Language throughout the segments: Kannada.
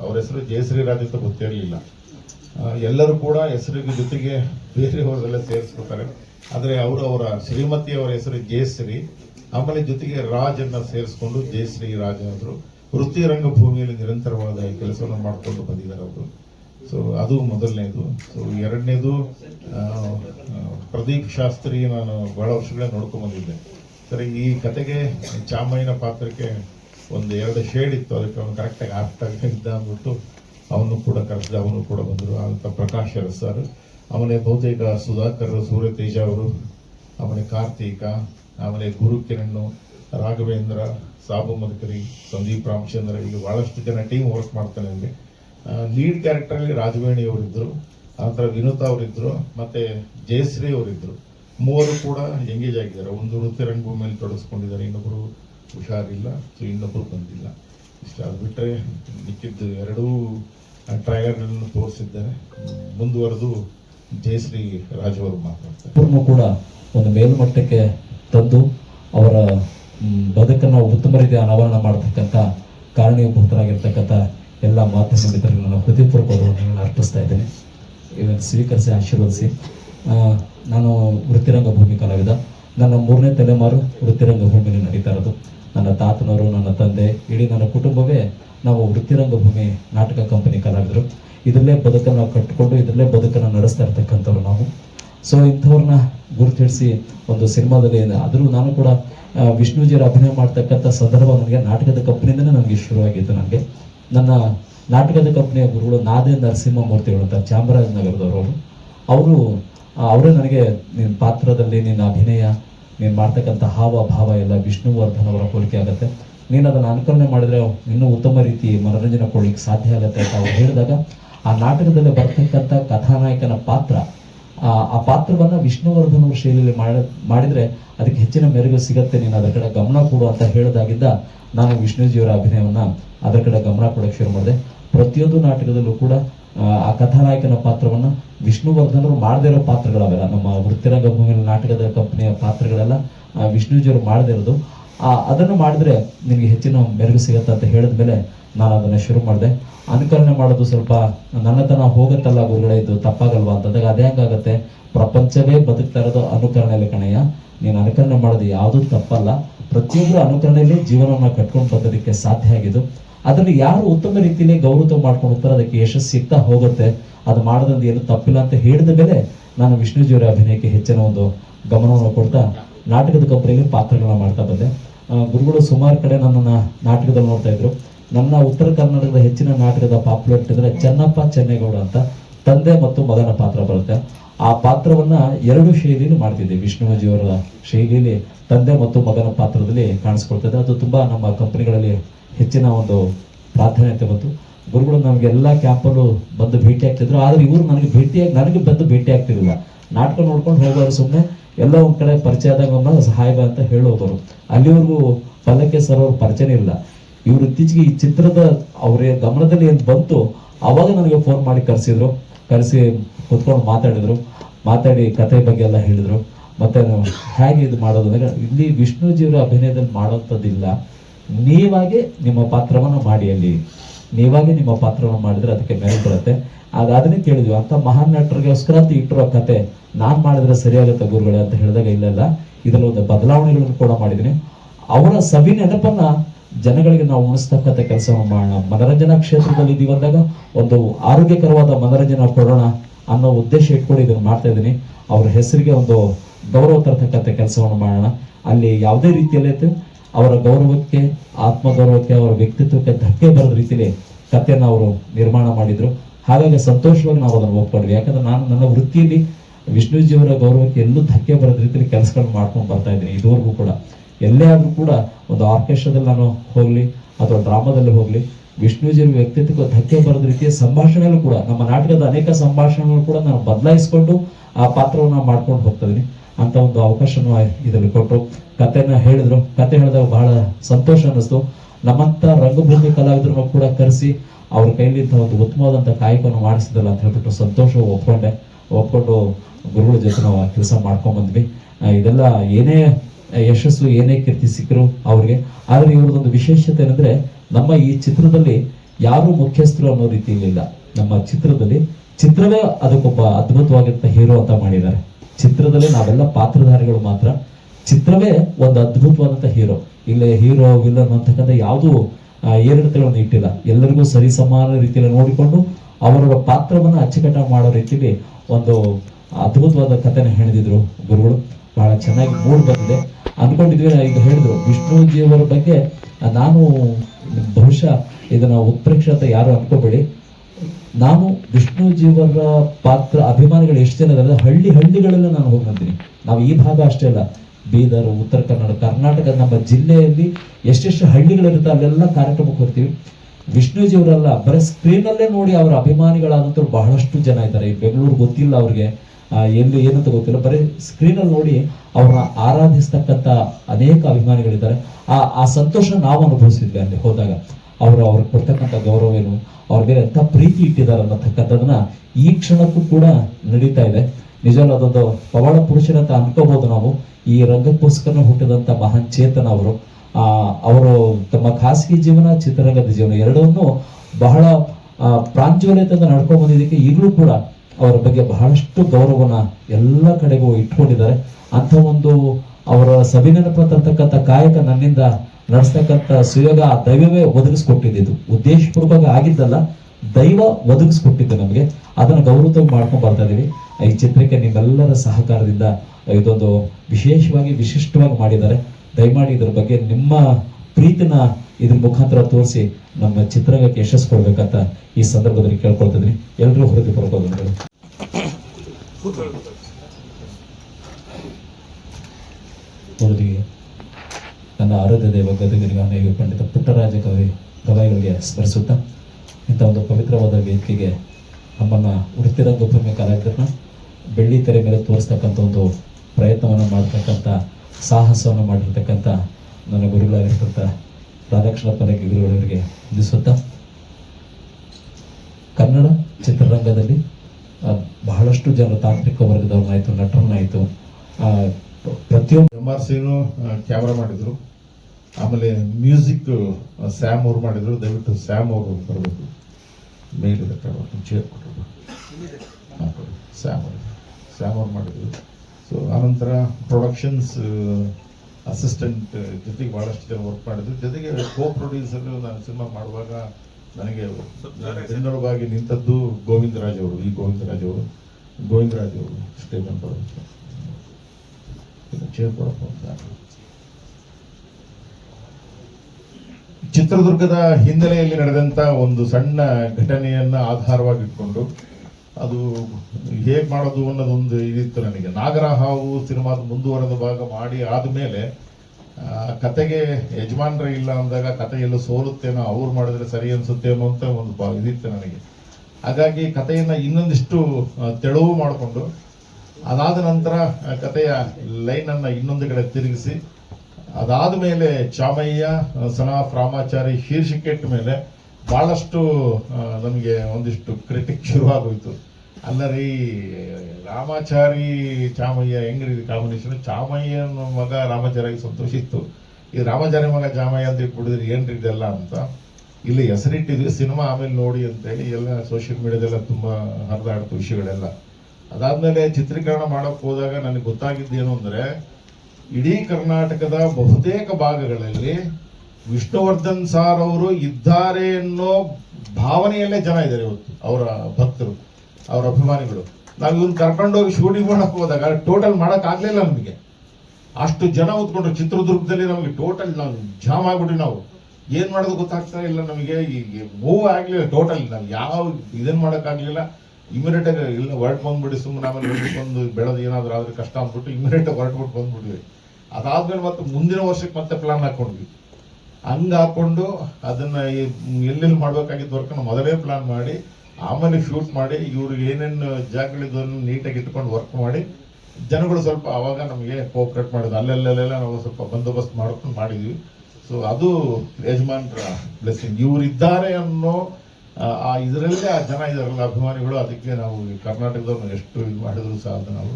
ಅವರು ಹೆಸರು ಜಯಶ್ರೀರಾಜ್ ಅಂತ ಗೊತ್ತಿರಲಿಲ್ಲ. ಎಲ್ಲರೂ ಕೂಡ ಹೆಸರಿಗೆ ಜೊತೆಗೆ ಬೇರೆಯವರೆಲ್ಲ ಸೇರಿಸ್ಕೊತಾರೆ. ಆದರೆ ಅವರು ಅವರ ಶ್ರೀಮತಿ ಅವರ ಹೆಸರು ಜಯಶ್ರೀ, ಆಮೇಲೆ ಜೊತೆಗೆ ರಾಜ್ ಅನ್ನ ಸೇರಿಸ್ಕೊಂಡು ಜಯಶ್ರೀ ರಾಜ್ ಅವರು ವೃತ್ತಿ ರಂಗಭೂಮಿಯಲ್ಲಿ ನಿರಂತರವಾದ ಕೆಲಸವನ್ನು ಮಾಡಿಕೊಂಡು ಬಂದಿದ್ದಾರೆ ಅವರು. ಸೊ ಅದು ಮೊದಲನೇದು. ಸೊ ಎರಡನೇದು ಪ್ರದೀಪ್ ಶಾಸ್ತ್ರಿ ನಾನು ಬಹಳ ವರ್ಷಗಳೇ ನೋಡ್ಕೊಂಡ್ ಬಂದಿದ್ದೆ. ಸರಿ, ಈ ಕತೆಗೆ, ಚಾಮಯ್ಯನ ಪಾತ್ರಕ್ಕೆ ಒಂದು ಎರಡು ಇತ್ತು ಅದಕ್ಕೆ ಅವನು ಕರೆಕ್ಟಾಗಿ ಅರ್ಥ ಇದ್ದ ಅಂದ್ಬಿಟ್ಟು ಅವನು ಕೂಡ ಕರೆಸಿದ ಅವನು ಕೂಡ ಬಂದರು. ಅಂತ ಪ್ರಕಾಶ್ ಸರ್ ಆಮೇಲೆ ಬಹುತೇಕ ಸುಧಾಕರ್ ಸೂರ್ಯ ತೇಜ ಅವರು, ಆಮೇಲೆ ಕಾರ್ತಿಕ, ಆಮೇಲೆ ಗುರು ಕಿರಣ್ ರಾಘವೇಂದ್ರ, ಸಾಬು ಮದಕರಿ, ಸಂದೀಪ್ ರಾಮಚಂದ್ರ ಇಲ್ಲಿ ಬಹಳಷ್ಟು ಜನ ಟೀಮ್ ವರ್ಕ್ ಮಾಡ್ತಾನೆ ಅಲ್ಲಿ. ಲೀಡ್ ಕ್ಯಾರೆಕ್ಟರಲ್ಲಿ ರಾಜವೇಣಿ ಅವರಿದ್ರು ಆನಂತರ ವಿನೋತಾ ಅವರಿದ್ರು, ಮತ್ತೆ ಜಯಶ್ರೀ ಅವರಿದ್ರು. ಮೂವರು ಕೂಡ ಎಂಗೇಜ್ ಆಗಿದ್ದಾರೆ. ಒಂದು ವೃತ್ತಿ ರಂಗಭೂಮಿಯಲ್ಲಿ ತೊಡಸ್ಕೊಂಡಿದ್ದಾರೆ ಇನ್ನೊಬ್ಬರು ಹುಷಾರಿಲ್ಲ ಸೊ ಇನ್ನೊಬ್ಬರು ಬಂದಿಲ್ಲ. ಇಷ್ಟು ಅದು ಬಿಟ್ಟರೆ ಮಿಕ್ಕಿದ್ದು ಎರಡೂ ಟ್ರೈಲರ್ಗಳನ್ನು ತೋರಿಸಿದ್ದಾರೆ. ಮುಂದುವರೆದು ಜಯಶ್ರೀ ರಾಜು ಅವರು ಮಾತಾಡ್ತಾರೆ. ಕೂಡ ಒಂದು ಮೇಲ್ಮಟ್ಟಕ್ಕೆ ತಂದು ಅವರ ಬದುಕನ್ನು ಉತ್ತಮ ರೀತಿಯ ಅನಾವರಣ ಮಾಡತಕ್ಕಂಥ ಕಾರಣೀಭೂತರಾಗಿರ್ತಕ್ಕಂಥ ಎಲ್ಲ ಮಾಧ್ಯಮ ಮಿತ್ರರಿಗೆ ನಾನು ಅರ್ಪಿಸ್ತಾ ಇದ್ದೇನೆ. ಇದನ್ನು ಸ್ವೀಕರಿಸಿ ಆಶೀರ್ವದಿಸಿ. ನಾನು ವೃತ್ತಿರಂಗ ಭೂಮಿ ಕಲಾವಿದ. ನನ್ನ ಮೂರನೇ ತಲೆಮಾರು ವೃತ್ತಿರಂಗ ಭೂಮಿಯಲ್ಲಿ ನಡೀತಾ ಇರೋದು. ನನ್ನ ತಾತನವರು, ನನ್ನ ತಂದೆ, ಇಡೀ ನನ್ನ ಕುಟುಂಬವೇ ನಾವು ವೃತ್ತಿರಂಗ ಭೂಮಿ ನಾಟಕ ಕಂಪನಿ ಕಲಾವಿದರು. ಇದರಲ್ಲೇ ಬದುಕನ್ನು ಕಟ್ಟಿಕೊಂಡು ಇದರಲ್ಲೇ ಬದುಕನ್ನು ನಡೆಸ್ತಾ ಇರ್ತಕ್ಕಂಥವ್ರು ನಾವು. ಸೊ ಇಂಥವ್ರನ್ನ ಗುರುತಿಸಿ ಒಂದು ಸಿನಿಮಾದಲ್ಲಿ ಆದರೂ ನಾನು ಕೂಡ ವಿಷ್ಣುಜಿಯರ ಅಭಿನಯ ಮಾಡ್ತಕ್ಕಂಥ ಸಂದರ್ಭ ನನಗೆ ನಾಟಕದ ಕಂಪನಿಯಿಂದನೇ ನನಗೆ ಶುರುವಾಗಿತ್ತು ನನಗೆ. ನನ್ನ ನಾಟಕದ ಕಂಪನಿಯ ಗುರುಗಳು ನಾದೇ ನರಸಿಂಹಮೂರ್ತಿಗಳು ಅಂತ ಚಾಮರಾಜನಗರದವರು ಅವರು ಅವರೇ ನನಗೆ ನಿನ್ನ ಪಾತ್ರದಲ್ಲಿ, ನಿನ್ನ ಅಭಿನಯ, ನೀನು ಮಾಡ್ತಕ್ಕಂಥ ಹಾವ, ಭಾವ ಎಲ್ಲ ವಿಷ್ಣುವರ್ಧನ್ ಅವರ ಹೋಲಿಕೆ ಆಗುತ್ತೆ. ನೀನು ಅದನ್ನು ಅನುಕರಣೆ ಮಾಡಿದ್ರೆ ಇನ್ನೂ ಉತ್ತಮ ರೀತಿ ಮನೋರಂಜನೆ ಕೊಡ್ಲಿಕ್ಕೆ ಸಾಧ್ಯ ಆಗುತ್ತೆ ಅಂತ ಅವ್ರು ಹೇಳಿದಾಗ, ಆ ನಾಟಕದಲ್ಲಿ ಬರ್ತಕ್ಕಂಥ ಕಥಾನಾಯಕನ ಪಾತ್ರ, ಆ ಪಾತ್ರವನ್ನು ವಿಷ್ಣುವರ್ಧನ್ ಅವ್ರ ಶೈಲಿಯಲ್ಲಿ ಮಾಡ, ಮಾಡಿದ್ರೆ ಅದಕ್ಕೆ ಹೆಚ್ಚಿನ ಮೆರುಗು ಸಿಗತ್ತೆ. ನೀನು ಅದರ ಕಡೆ ಗಮನ ಕೊಡು ಅಂತ ಹೇಳಿದಾಗಿದ್ದ ನಾನು ವಿಷ್ಣುಜಿಯವರ ಅಭಿನಯವನ್ನ ಅದರ ಕಡೆ ಗಮನ ಕೊಡಕ್ಕೆ ಶುರು ಮಾಡಿದೆ. ಪ್ರತಿಯೊಂದು ನಾಟಕದಲ್ಲೂ ಕೂಡ ಆ, ಕಥಾನಾಯಕನ ಪಾತ್ರವನ್ನ ವಿಷ್ಣುವರ್ಧನರು ಮಾಡದೇ ಇರೋ ಪಾತ್ರಗಳವೆಲ್ಲ. ನಮ್ಮ ವೃತ್ತಿರಂಗ ಭೂಮಿ ನಾಟಕದ ಕಂಪನಿಯ ಪಾತ್ರಗಳೆಲ್ಲ ವಿಷ್ಣುಜಿಯವರು ಮಾಡದೇ ಇರೋದು. ಆ ಅದನ್ನು ಮಾಡಿದ್ರೆ ನಿನಗೆ ಹೆಚ್ಚಿನ ಮೆರುಗು ಸಿಗತ್ತೆ ಅಂತ ಹೇಳಿದ ಮೇಲೆ ನಾನು ಅದನ್ನ ಶುರು ಮಾಡಿದೆ. ಅನುಕರಣೆ ಮಾಡೋದು ಸ್ವಲ್ಪ ನನ್ನತನ ಹೋಗುತ್ತಲ್ಲ ಗುರುಗಳೇ ಇದು ತಪ್ಪಾಗಲ್ವಾ ಅಂತಂದಾಗ ಅದೇ ಹಂಗಾಗತ್ತೆ. ಪ್ರಪಂಚವೇ ಬದುಕ್ತಾ ಇರೋದು ಅನುಕರಣೆಯಲ್ಲಿ ಕಣಯ್ಯ. ನೀನು ಅನುಕರಣೆ ಮಾಡೋದು ಯಾವುದೂ ತಪ್ಪಲ್ಲ. ಪ್ರತಿಯೊಬ್ಬರು ಅನುಕರಣೆಯಲ್ಲಿ ಜೀವನವನ್ನು ಕಟ್ಕೊಂಡು ಬಂದೋದಕ್ಕೆ ಸಾಧ್ಯ ಆಗಿದ್ದು ಅದನ್ನು ಯಾರು ಉತ್ತಮ ರೀತಿಯಲ್ಲಿ ಗೌರವ ಮಾಡ್ಕೊಂಡು ಹೋಗ್ತಾರೆ ಅದಕ್ಕೆ ಯಶಸ್ಸು ಸಿಗ್ತಾ ಹೋಗುತ್ತೆ. ಅದು ಮಾಡೋದ್ರಿಂದ ಏನು ತಪ್ಪಿಲ್ಲ ಅಂತ ಹೇಳಿದ ಮೇಲೆ ನಾನು ವಿಷ್ಣುಜಿಯವರ ಅಭಿನಯಕ್ಕೆ ಹೆಚ್ಚಿನ ಒಂದು ಗಮನವನ್ನು ಕೊಡ್ತಾ ನಾಟಕದ ಕಂಪನಿಯಲ್ಲಿ ಪಾತ್ರಗಳನ್ನ ಮಾಡ್ತಾ ಬಂದೆ. ಗುರುಗಳು ಸುಮಾರು ಕಡೆ ನನ್ನನ್ನು ನಾಟಕದಲ್ಲಿ ನೋಡ್ತಾ ಇದ್ರು. ನನ್ನ ಉತ್ತರ ಕರ್ನಾಟಕದ ಹೆಚ್ಚಿನ ನಾಟಕದ ಪಾಪ್ಯುಲರ್ ಇದ್ರೆ ಚೆನ್ನಪ್ಪ ಚೆನ್ನೇಗೌಡ ಅಂತ ತಂದೆ ಮತ್ತು ಮಗನ ಪಾತ್ರ ಬರುತ್ತೆ. ಆ ಪಾತ್ರವನ್ನ ಎರಡು ಶೈಲಿಯಲ್ಲಿ ಮಾಡ್ತಿದ್ದೆ. ವಿಷ್ಣುವಜಿಯವರ ಶೈಲಿಯಲ್ಲಿ ತಂದೆ ಮತ್ತು ಮಗನ ಪಾತ್ರದಲ್ಲಿ ಕಾಣಿಸ್ಕೊಳ್ತದೆ ಅದು ತುಂಬಾ ನಮ್ಮ ಕಂಪನಿಗಳಲ್ಲಿ ಹೆಚ್ಚಿನ ಒಂದು ಪ್ರಾಧಾನ್ಯತೆ ಬಂತು. ಗುರುಗಳು ನಮಗೆಲ್ಲ ಕ್ಯಾಂಪಲ್ಲೂ ಬಂದು ಭೇಟಿ ಆಗ್ತಿದ್ರು. ಆದ್ರೆ ಇವರು ನನಗೆ ಭೇಟಿಯಾಗಿ ನನಗೆ ಬಂದು ಭೇಟಿ ಆಗ್ತಿರಲಿಲ್ಲ. ನಾಟಕ ನೋಡ್ಕೊಂಡು ಹೋಗೋರು ಸುಮ್ಮನೆ ಎಲ್ಲ ಒಂದು ಕಡೆ ಪರಿಚಯ ಆದಾಗ ಸಹಾಯ ಅಂತ ಹೇಳೋದವರು ಅಲ್ಲಿವರೆಗೂ ಪಲ್ಲಕ್ಕೆ ಸರ್ ಅವ್ರ ಪರಿಚಯ ಇಲ್ಲ. ಇವರು ಇತ್ತೀಚೆಗೆ ಈ ಚಿತ್ರದ ಅವ್ರ ಗಮನದಲ್ಲಿ ಏನ್ ಬಂತು, ಅವಾಗ ನನಗೆ ಫೋನ್ ಮಾಡಿ ಕರೆಸಿದ್ರು. ಕರೆಸಿ ಕುತ್ಕೊಂಡು ಮಾತಾಡಿದ್ರು. ಮಾತಾಡಿ ಕತೆ ಬಗ್ಗೆ ಎಲ್ಲ ಹೇಳಿದರು. ಮತ್ತೆ ಹೇಗೆ ಇದು ಮಾಡೋದು ಅಂದರೆ, ಇಲ್ಲಿ ವಿಷ್ಣುಜಿಯವರ ಅಭಿನಯದಲ್ಲಿ ಮಾಡೋಂಥದ್ದಿಲ್ಲ. ನೀವಾಗೆ ನಿಮ್ಮ ಪಾತ್ರವನ್ನು ಮಾಡಿ ಅಲ್ಲಿ. ನೀವಾಗಿ ನಿಮ್ಮ ಪಾತ್ರವನ್ನು ಮಾಡಿದ್ರೆ ಅದಕ್ಕೆ ಮೇಲೆ ಬರುತ್ತೆ. ಆಗ ಅದನ್ನೇ ಕೇಳಿದ್ವಿ, ಅಂತ ಮಹಾನ್ ನಟರಿಗೋಸ್ಕರ ಅಂತ ಇಟ್ಟಿರೋ ಕತೆ, ನಾನು ಮಾಡಿದ್ರೆ ಸರಿಯಾಗುತ್ತೆ ಗುರುಗಳೇ ಅಂತ ಹೇಳಿದಾಗ ಇಲ್ಲೆಲ್ಲ ಇದರಲ್ಲಿ ಒಂದು ಬದಲಾವಣೆಗಳನ್ನು ಕೂಡ ಮಾಡಿದ್ದೀನಿ. ಅವರ ಸವಿ ನೆನಪನ್ನ ಜನಗಳಿಗೆ ನಾವು ಉಣಿಸ್ತಕ್ಕಂಥ ಕೆಲಸವನ್ನು ಮಾಡೋಣ. ಮನರಂಜನಾ ಕ್ಷೇತ್ರದಲ್ಲಿ ಇದೀವಿ ಅಂದಾಗ ಒಂದು ಆರೋಗ್ಯಕರವಾದ ಮನರಂಜನಾ ಕೊಡೋಣ ಅನ್ನೋ ಉದ್ದೇಶ ಇಟ್ಕೊಂಡು ಇದನ್ನು ಮಾಡ್ತಾ ಇದ್ದೀನಿ. ಅವ್ರ ಹೆಸರಿಗೆ ಒಂದು ಗೌರವ ತರತಕ್ಕಂಥ ಕೆಲಸವನ್ನು ಮಾಡೋಣ. ಅಲ್ಲಿ ಯಾವುದೇ ರೀತಿಯಲ್ಲಿ ಅವರ ಗೌರವಕ್ಕೆ, ಆತ್ಮಗೌರವಕ್ಕೆ, ಅವರ ವ್ಯಕ್ತಿತ್ವಕ್ಕೆ ಧಕ್ಕೆ ಬರೋ ರೀತಿಯಲ್ಲಿ ಕಥೆಯನ್ನು ಅವರು ನಿರ್ಮಾಣ ಮಾಡಿದ್ರು. ಹಾಗಾಗಿ ಸಂತೋಷವಾಗಿ ನಾವು ಅದನ್ನು ಒಪ್ಕೊಂಡ್ವಿ. ಯಾಕಂದ್ರೆ ನಾನು ನನ್ನ ವೃತ್ತಿಯಲ್ಲಿ ವಿಷ್ಣುಜಿಯವರ ಗೌರವಕ್ಕೆ ಎಲ್ಲೂ ಧಕ್ಕೆ ಬರದ ರೀತಿಯಲ್ಲಿ ಕೆಲಸಗಳನ್ನು ಮಾಡ್ಕೊಂಡು ಬರ್ತಾ ಇದ್ದೀನಿ, ಇದುವರೆಗೂ ಕೂಡ. ಎಲ್ಲೇ ಆದ್ರೂ ಕೂಡ ಒಂದು ಆರ್ಕೆಸ್ಟ್ರಾದಲ್ಲಿ ನಾನು ಹೋಗ್ಲಿ ಅಥವಾ ಡ್ರಾಮಾದಲ್ಲಿ ಹೋಗ್ಲಿ, ವಿಷ್ಣುಜಿಯವರ ವ್ಯಕ್ತಿತ್ವಕ್ಕೆ ಧಕ್ಕೆ ಬರದ ರೀತಿಯ ಸಂಭಾಷಣೆಯಲ್ಲೂ ಕೂಡ, ನಮ್ಮ ನಾಟಕದ ಅನೇಕ ಸಂಭಾಷಣೆಗಳು ಕೂಡ ನಾನು ಬದಲಾಯಿಸ್ಕೊಂಡು ಆ ಪಾತ್ರವನ್ನು ಮಾಡ್ಕೊಂಡು ಹೋಗ್ತಾ ಇದೀನಿ ಅಂತ ಒಂದು ಅವಕಾಶನೂ ಇದರಲ್ಲಿ ಕೊಟ್ಟರು. ಕತೆನ ಹೇಳಿದ್ರು. ಕತೆ ಹೇಳಿದಾಗ ಬಹಳ ಸಂತೋಷ ಅನ್ನಿಸ್ತು. ನಮ್ಮಂತ ರಂಗಭೂಮಿ ಕಲಾವಿದರನ್ನು ಕೂಡ ಕರೆಸಿ ಅವ್ರ ಕೈಲಿ ಇಂಥ ಒಂದು ಉತ್ತಮವಾದಂಥ ಕಾಯಕವನ್ನು ಮಾಡಿಸಿದಲ್ಲ ಅಂತ ಹೇಳ್ಬಿಟ್ಟು ಸಂತೋಷ ಒಪ್ಕೊಂಡೆ. ಒಪ್ಕೊಂಡು ಗುರುಗಳ ಜೊತೆ ನಾವು ಕೆಲಸ ಮಾಡ್ಕೊಂಡ್ಬಂದ್ವಿ ಇದೆಲ್ಲ ಏನೇ ಯಶಸ್ಸು, ಏನೇ ಕೀರ್ತಿ ಸಿಕ್ಕರು ಅವ್ರಿಗೆ. ಆದರೆ ಇವ್ರದೊಂದು ವಿಶೇಷತೆ ಏನಂದ್ರೆ ನಮ್ಮ ಈ ಚಿತ್ರದಲ್ಲಿ ಯಾರು ಮುಖ್ಯಸ್ಥರು ಅನ್ನೋ ರೀತಿ ಇಲ್ಲ ನಮ್ಮ ಚಿತ್ರದಲ್ಲಿ ಚಿತ್ರವೇ ಅದಕ್ಕೊಬ್ಬ ಅದ್ಭುತವಾಗಿರ್ತ ಹೀರೋ ಅಂತ ಮಾಡಿದ್ದಾರೆ. ಚಿತ್ರದಲ್ಲಿ ನಾವೆಲ್ಲ ಪಾತ್ರಧಾರಿಗಳು ಮಾತ್ರ. ಚಿತ್ರವೇ ಒಂದು ಅದ್ಭುತವಾದಂಥ ಹೀರೋ. ಇಲ್ಲಿ ಹೀರೋ, ವಿಲನ್ ಅಂತಕ್ಕಂಥ ಯಾವುದು ಏರಿಳಿತಗಳನ್ನು ಇಟ್ಟಿಲ್ಲ. ಎಲ್ಲರಿಗೂ ಸರಿ ಸಮಾನ ರೀತಿಯಲ್ಲಿ ನೋಡಿಕೊಂಡು ಅವರವರ ಪಾತ್ರವನ್ನು ಅಚ್ಚುಕಟ್ಟಾಗಿ ಮಾಡೋ ರೀತಿಯಲ್ಲಿ ಒಂದು ಅದ್ಭುತವಾದ ಕಥೆನ ಹೇಳಿದ್ರು ಗುರುಗಳು. ಬಹಳ ಚೆನ್ನಾಗಿ ಮೂಡ್ ಬಂದಿದೆ. ಅನ್ಕೊಂಡಿದ್ವಿ ಈಗ ಹೇಳಿದ್ರು, ವಿಷ್ಣುಜಿಯವರ ಬಗ್ಗೆ ನಾನು ಬಹುಶಃ ಇದನ್ನ ಉತ್ಪ್ರೇಕ್ಷ ಅಂತ ಯಾರು ಅನ್ಕೋಬೇಡಿ. ನಾನು ವಿಷ್ಣುಜೀವರ ಪಾತ್ರ, ಅಭಿಮಾನಿಗಳು ಎಷ್ಟು ಜನ ಇದ್ದಾರೆ ಹಳ್ಳಿ ಹಳ್ಳಿಗಳೆಲ್ಲ ನಾನು ಹೋಗ್ತೀನಿ ನಾವು ಈ ಭಾಗ ಅಷ್ಟೇ ಅಲ್ಲ, ಬೀದರ್, ಉತ್ತರ ಕನ್ನಡ, ಕರ್ನಾಟಕ, ನಮ್ಮ ಜಿಲ್ಲೆಯಲ್ಲಿ ಎಷ್ಟೆಷ್ಟು ಹಳ್ಳಿಗಳಿರುತ್ತೆ ಅಲ್ಲೆಲ್ಲ ಕಾರ್ಯಕ್ರಮಕ್ಕೆ ಹೋಗ್ತೀವಿ. ವಿಷ್ಣುಜಿಯವರೆಲ್ಲ ಬರೀ ಸ್ಕ್ರೀನಲ್ಲೇ ನೋಡಿ ಅವರ ಅಭಿಮಾನಿಗಳಾದಂಥವ್ರು ಬಹಳಷ್ಟು ಜನ ಇದ್ದಾರೆ. ಈ ಬೆಂಗಳೂರು ಗೊತ್ತಿಲ್ಲ ಅವ್ರಿಗೆ. ಎಲ್ಲಿ, ಏನಂತ ಗೊತ್ತಿಲ್ಲ. ಬರೀ ಸ್ಕ್ರೀನಲ್ಲಿ ನೋಡಿ ಅವ್ರನ್ನ ಆರಾಧಿಸ್ತಕ್ಕಂಥ ಅನೇಕ ಅಭಿಮಾನಿಗಳಿದ್ದಾರೆ. ಆ ಆ ಸಂತೋಷ ನಾವು ಅನುಭವಿಸಿದ್ವಿ ಅಲ್ಲಿ ಹೋದಾಗ. ಅವರು ಅವ್ರಿಗೆ ಕೊಡ್ತಕ್ಕಂಥ ಗೌರವ ಏನು? ಅವ್ರ ಮೇಲೆ ಎಂಥ ಪ್ರೀತಿ ಇಟ್ಟಿದ್ದಾರೆ ಅನ್ನತಕ್ಕಂಥದನ್ನ ಈ ಕ್ಷಣಕ್ಕೂ ಕೂಡ ನಡೀತಾ ಇದೆ. ನಿಜವಲ್ಲ ಅದೊಂದು ಪವಾಡ ಪುರುಷರಂತ ಅನ್ಕೋಬಹುದು ನಾವು. ಈ ರಂಗಕ್ಕೋಸ್ಕರ ಹುಟ್ಟಿದಂತ ಮಹಾನ್ ಚೇತನ ಅವರು. ಆ ಅವರು ತಮ್ಮ ಖಾಸಗಿ ಜೀವನ ಚಿತ್ರರಂಗದ ಜೀವನ ಎರಡನ್ನೂ ಬಹಳ ಆ, ಪ್ರಾಂಜಲತೆಯಿಂದ ನಡ್ಕೊಂಡ್ ಬಂದಿದ್ದಕ್ಕೆ ಈಗಲೂ ಕೂಡ ಅವರ ಬಗ್ಗೆ ಬಹಳಷ್ಟು ಗೌರವನ ಎಲ್ಲ ಕಡೆಗೂ ಇಟ್ಕೊಂಡಿದ್ದಾರೆ. ಅಂತ ಒಂದು ಅವರ ಸವಿನೆನಪ ತರ್ತಕ್ಕಂಥ ಕಾಯಕ ನನ್ನಿಂದ ನಡೆಸ್ತಕ್ಕಂಥ ಸುಯೋಗ ಆ ದೈವವೇ ಒದಗಿಸ್ಕೊಟ್ಟಿದ್ದು. ಉದ್ದೇಶಪೂರ್ವಕ ಆಗಿದ್ದಲ್ಲ ದೈವ ಒದಗಿಸ್ಕೊಟ್ಟಿದ್ದು ನಮಗೆ. ಅದನ್ನ ಗೌರವ ಮಾಡ್ಕೊಂಡು ಬರ್ತಾ ಇದೀವಿ. ಈ ಚಿತ್ರಕ್ಕೆ ನಿಮ್ಮೆಲ್ಲರ ಸಹಕಾರದಿಂದ ಇದೊಂದು ವಿಶೇಷವಾಗಿ ವಿಶಿಷ್ಟವಾಗಿ ಮಾಡಿದ್ದಾರೆ. ದಯಮಾಡಿ ಇದ್ರ ಬಗ್ಗೆ ನಿಮ್ಮ ಪ್ರೀತಿನ ಇದ್ರ ಮುಖಾಂತರ ತೋರಿಸಿ ನಮ್ಮ ಚಿತ್ರರಂಗಕ್ಕೆ ಯಶಸ್ಸು ಕೊಡ್ಬೇಕಂತ ಈ ಸಂದರ್ಭದಲ್ಲಿ ಕೇಳ್ಕೊಳ್ತಿದ್ರಿ ಎಲ್ಲರೂ ಹೊರತು ವಂದನೆಗಳು. ಮೊದಲಿಗೆ ನನ್ನ ಆರೋಗ್ಯ ದೇವ ಗದಗಿರಿ ಪಂಡಿತ ಪುಟ್ಟರಾಜ ಕವಿ ಗವಾಯಿಗಳಿಗೆ ಸ್ಮರಿಸುತ್ತಾ ಇಂಥ ಒಂದು ಪವಿತ್ರವಾದ ವೇದಿಕೆಗೆ ನಮ್ಮನ್ನ ವೃತ್ತಿ ರಂಗಭೂಮಿ ಕಲಾವಿದರನ್ನ ಬೆಳ್ಳಿ ತೆರೆ ಮೇಲೆ ತೋರಿಸ್ತಕ್ಕಂಥ ಒಂದು ಪ್ರಯತ್ನವನ್ನು ಮಾಡ್ತಕ್ಕಂಥ ಸಾಹಸವನ್ನು ಮಾಡಿರ್ತಕ್ಕಂಥ ನನ್ನ ಗುರುಗಳಾಗಿರ್ತಕ್ಕಂಥ ರಾಧಾಕೃಷ್ಣ ಪನಗಿ ಗುರುಗಳವರಿಗೆ ಕನ್ನಡ ಚಿತ್ರರಂಗದಲ್ಲಿ ಬಹಳಷ್ಟು ಜನರು ತಾಂತ್ರಿಕ ವರ್ಗದವ್ರನ್ನಾಯಿತು, ನಟರನ್ನಾಯಿತು ಪ್ರತಿಯೊಂದು ಎಂ ಆರ್ ಸಿನೂ ಕ್ಯಾಮ್ರಾ ಮಾಡಿದ್ರು. ಆಮೇಲೆ ಮ್ಯೂಸಿಕ್ ಸ್ಯಾಮ್ ಅವ್ರು ಮಾಡಿದ್ರು, ದಯವಿಟ್ಟು ಸ್ಯಾಮ್ ಅವರು ಬರಬೇಕು. ಮೇಲಿದೆ ಚೇರ್ ಕೊಟ್ಟರು ಸ್ಯಾಮ್ ಅವರು. ಸ್ಯಾಮ್ ಅವ್ರು ಮಾಡಿದ್ರು. ಸೊ ಆನಂತರ ಪ್ರೊಡಕ್ಷನ್ಸ್ ಅಸಿಸ್ಟೆಂಟ್ ಜೊತೆಗೆ ಭಾಳಷ್ಟು ಜನ ವರ್ಕ್ ಮಾಡಿದ್ರು. ಜೊತೆಗೆ ಕೋ ಪ್ರೊಡ್ಯೂಸರ್ ನಾನು ಸಿನಿಮಾ ಮಾಡುವಾಗ ನನಗೆ ನಾನು ಬೆನ್ನೆಲುಬಾಗಿ ನಿಂತದ್ದು ಗೋವಿಂದರಾಜ್ ಅವರು, ಈ ಗೋವಿಂದರಾಜ್ ಅವರು. ಗೋವಿಂದರಾಜ್ ಅವರು ಸ್ಟೇಜ್ ಬರಬೇಕು ಚೇರ್ ಕೊಡಪ್ಪ. ಚಿತ್ರದುರ್ಗದ ಹಿನ್ನೆಲೆಯಲ್ಲಿ ನಡೆದಂತ ಒಂದು ಸಣ್ಣ ಘಟನೆಯನ್ನ ಆಧಾರವಾಗಿ ಇಟ್ಕೊಂಡು ಅದು ಹೇಗ್ ಮಾಡೋದು ಅನ್ನೋದೊಂದು ಇದಿತ್ತು ನನಗೆ. ನಾಗರಹಾವು ಸಿನಿಮಾದ ಮುಂದುವರೆದ ಭಾಗ ಮಾಡಿ ಆದ್ಮೇಲೆ ಕತೆಗೆ ಯಜಮಾನ್ರ ಇಲ್ಲ ಅಂದಾಗ ಕತೆ ಎಲ್ಲ ಸೋಲುತ್ತೇನೋ ಅವ್ರು ಮಾಡಿದ್ರೆ ಸರಿ ಅನ್ಸುತ್ತೇನೋ ಅಂತ ಒಂದು ಬಾ- ಇದಿತ್ತು ನನಗೆ. ಹಾಗಾಗಿ ಕಥೆಯನ್ನ ಇನ್ನೊಂದಿಷ್ಟು ತೆಳುವು ಮಾಡಿಕೊಂಡು ಅದಾದ ನಂತರ ಕಥೆಯ ಲೈನ್ ಅನ್ನ ಇನ್ನೊಂದು ಕಡೆ ತಿರುಗಿಸಿ ಅದಾದ ಮೇಲೆ ಚಾಮಯ್ಯ ಸನಾಫ್ ರಾಮಾಚಾರಿ ಶೀರ್ಷಿಕೆ ಇಟ್ಟ ಮೇಲೆ ಬಹಳಷ್ಟು ನಮಗೆ ಒಂದಿಷ್ಟು ಕ್ರಿಟಿಕ್ ಶುರುವಾಗೋಯ್ತು. ಅಲ್ಲ ರೀ ರಾಮಾಚಾರಿ ಚಾಮಯ್ಯ ಹೆಂಗ್ರಿ ಕಾಂಬಿನೇಷನ್ ಚಾಮಯ್ಯನ ಮಗ ರಾಮಾಚಾರಿಗೆ ಸಂತೋಷ ಇತ್ತು. ಈ ರಾಮಾಚಾರಿ ಮಗ ಚಾಮಯ್ಯ ಅಂತ ಇಟ್ಬಿಡಿದ್ರಿ ಏನ್ರಿ ಇದೆಲ್ಲ ಅಂತ. ಇಲ್ಲಿ ಹೆಸರಿಟ್ಟಿದ್ವಿ, ಸಿನಿಮಾ ಆಮೇಲೆ ನೋಡಿ ಅಂತೇಳಿ ಎಲ್ಲ ಸೋಷಿಯಲ್ ಮೀಡಿಯಾದೆಲ್ಲ ತುಂಬಾ ಹರಿದಾಡ್ತು ವಿಷಯಗಳೆಲ್ಲ. ಅದಾದಮೇಲೆ ಚಿತ್ರೀಕರಣ ಮಾಡಕ್ ಹೋದಾಗ ನನಗೆ ಗೊತ್ತಾಗಿದ್ದೇನು ಅಂದ್ರೆ ಇಡೀ ಕರ್ನಾಟಕದ ಬಹುತೇಕ ಭಾಗಗಳಲ್ಲಿ ವಿಷ್ಣುವರ್ಧನ್ ಸಾರ್ ಅವರು ಇದ್ದಾರೆ ಅನ್ನೋ ಭಾವನೆಯಲ್ಲೇ ಜನ ಇದ್ದಾರೆ ಇವತ್ತು, ಅವರ ಭಕ್ತರು, ಅವರ ಅಭಿಮಾನಿಗಳು. ನಾವು ಇವನ್ ಕರ್ಕೊಂಡೋಗಿ ಶೂಟಿಂಗ್ ಮಾಡಕ್ ಹೋದಾಗ ಟೋಟಲ್ ಮಾಡೋಕ್ಕಾಗಲಿಲ್ಲ ನಮಗೆ. ಅಷ್ಟು ಜನ ಉತ್ಕೊಂಡ್ರು ಚಿತ್ರದುರ್ಗದಲ್ಲಿ ನಮಗೆ ಟೋಟಲ್ ನಾವು ಜಾಮ್ ಆಗ್ಬಿಟ್ವಿ ನಾವು. ಏನು ಮಾಡೋದು ಗೊತ್ತಾಗ್ತಾ ಇಲ್ಲ ನಮಗೆ ಈಗ ಮೂವ್ ಆಗಲಿಲ್ಲ ಟೋಟಲ್ ನಾವು ಯಾವ ಇದನ್ ಮಾಡೋಕ್ಕಾಗಲಿಲ್ಲ ಆಗ್ಲಿಲ್ಲ. ಇಮಿಡಿಯೇಟ್ ಆಗಿ ಇಲ್ಲ, ಹೊರಟು ಬಂದ್ಬಿಡಿ ಸುಮ್ಮನೆ ಆಮೇಲೆ ಬಂದು ಬೆಳೆದು ಏನಾದರೂ ಆದ್ರೆ ಕಷ್ಟ ಅಂದ್ಬಿಟ್ಟು ಇಮಿಡಿಯೇಟ್ ಹೊರಟ್ಬಿಟ್ಟು ಬಂದ್ಬಿಟ್ವಿ. ಅದಾದ್ಮೇಲೆ ಮತ್ತೆ ಮುಂದಿನ ವರ್ಷಕ್ಕೆ ಮತ್ತೆ ಪ್ಲಾನ್ ಹಾಕೊಂಡ್ವಿ ಹಂಗ ಹಾಕೊಂಡು ಅದನ್ನ ಎಲ್ಲೆಲ್ಲಿ ಮಾಡ್ಬೇಕಾಗಿದ್ದ ವರ್ಕ್ ಮೊದಲೇ ಪ್ಲಾನ್ ಮಾಡಿ ಆಮೇಲೆ ಶೂಟ್ ಮಾಡಿ ಇವ್ರಿಗೆ ಏನೇನು ಜಾಗಗಳಿದ್ದನ್ನು ನೀಟಾಗಿ ಇಟ್ಕೊಂಡು ವರ್ಕ್ ಮಾಡಿ ಜನಗಳು ಸ್ವಲ್ಪ ಅವಾಗ ನಮಗೆ ಕೋಆಪರೇಟ್ ಮಾಡಿದ್ರು. ಅಲ್ಲೆಲ್ಲೆಲ್ಲ ನಾವು ಸ್ವಲ್ಪ ಬಂದೋಬಸ್ತ್ ಮಾಡ್ಕೊಂಡು ಮಾಡಿದ್ವಿ. ಸೊ ಅದು ಯಜಮಾನ್ರ ಬ್ಲೆಸ್ಸಿಂಗ್ ಇವರಿದ್ದಾರೆ ಅನ್ನೋ ಆ, ಇದರಲ್ಲೇ ಆ ಜನ ಇದಾರಲ್ಲ ಅಭಿಮಾನಿಗಳು ಅದಕ್ಕೆ ನಾವು ಈ ಕರ್ನಾಟಕದವ್ರು ಎಷ್ಟು ಇದು ಮಾಡಿದ್ರು ಸಾಲದು ನಾವು.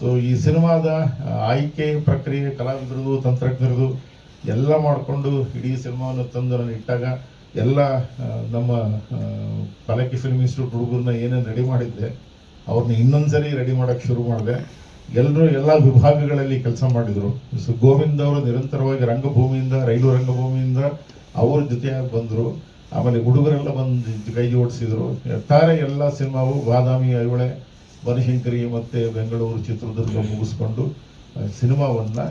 ಸೊ ಈ ಸಿನಿಮಾದ ಆಯ್ಕೆ ಪ್ರಕ್ರಿಯೆ ಕಲಾವಿದರದು ತಂತ್ರಜ್ಞರದು ಎಲ್ಲ ಮಾಡಿಕೊಂಡು ಇಡೀ ಸಿನಿಮಾವನ್ನು ತಂದು ನಾನು ಇಟ್ಟಾಗ ಎಲ್ಲ ನಮ್ಮ ಪಲಕಿ ಫಿಲ್ಮ್ ಇನ್ಸ್ಟಿಟ್ಯೂಟ್ ಹುಡುಗರನ್ನ ಏನೇನು ರೆಡಿ ಮಾಡಿದ್ದೆ ಅವ್ರನ್ನ ಇನ್ನೊಂದ್ಸರಿ ರೆಡಿ ಮಾಡೋಕ್ಕೆ ಶುರು ಮಾಡಿದೆ. ಎಲ್ಲರೂ ಎಲ್ಲ ವಿಭಾಗಗಳಲ್ಲಿ ಕೆಲಸ ಮಾಡಿದರು. ಸೊ ಗೋವಿಂದ್ ಅವರು ನಿರಂತರವಾಗಿ ರಂಗಭೂಮಿಯಿಂದ, ರೈಲು ರಂಗಭೂಮಿಯಿಂದ ಅವ್ರ ಜೊತೆಯಾಗಿ ಬಂದರು. ಆಮೇಲೆ ಹುಡುಗರೆಲ್ಲ ಬಂದು ಕೈ ಜೋಡಿಸಿದರು ಒಟ್ಟಾರೆ ಎಲ್ಲ ಸಿನಿಮಾವು, ಬಾದಾಮಿ, ಐಹೊಳೆ ಬನಶಂಕರಿ ಮತ್ತು ಬೆಂಗಳೂರು ಚಿತ್ರದುರ್ಗ ಮುಗಿಸ್ಕೊಂಡು ಸಿನಿಮಾವನ್ನು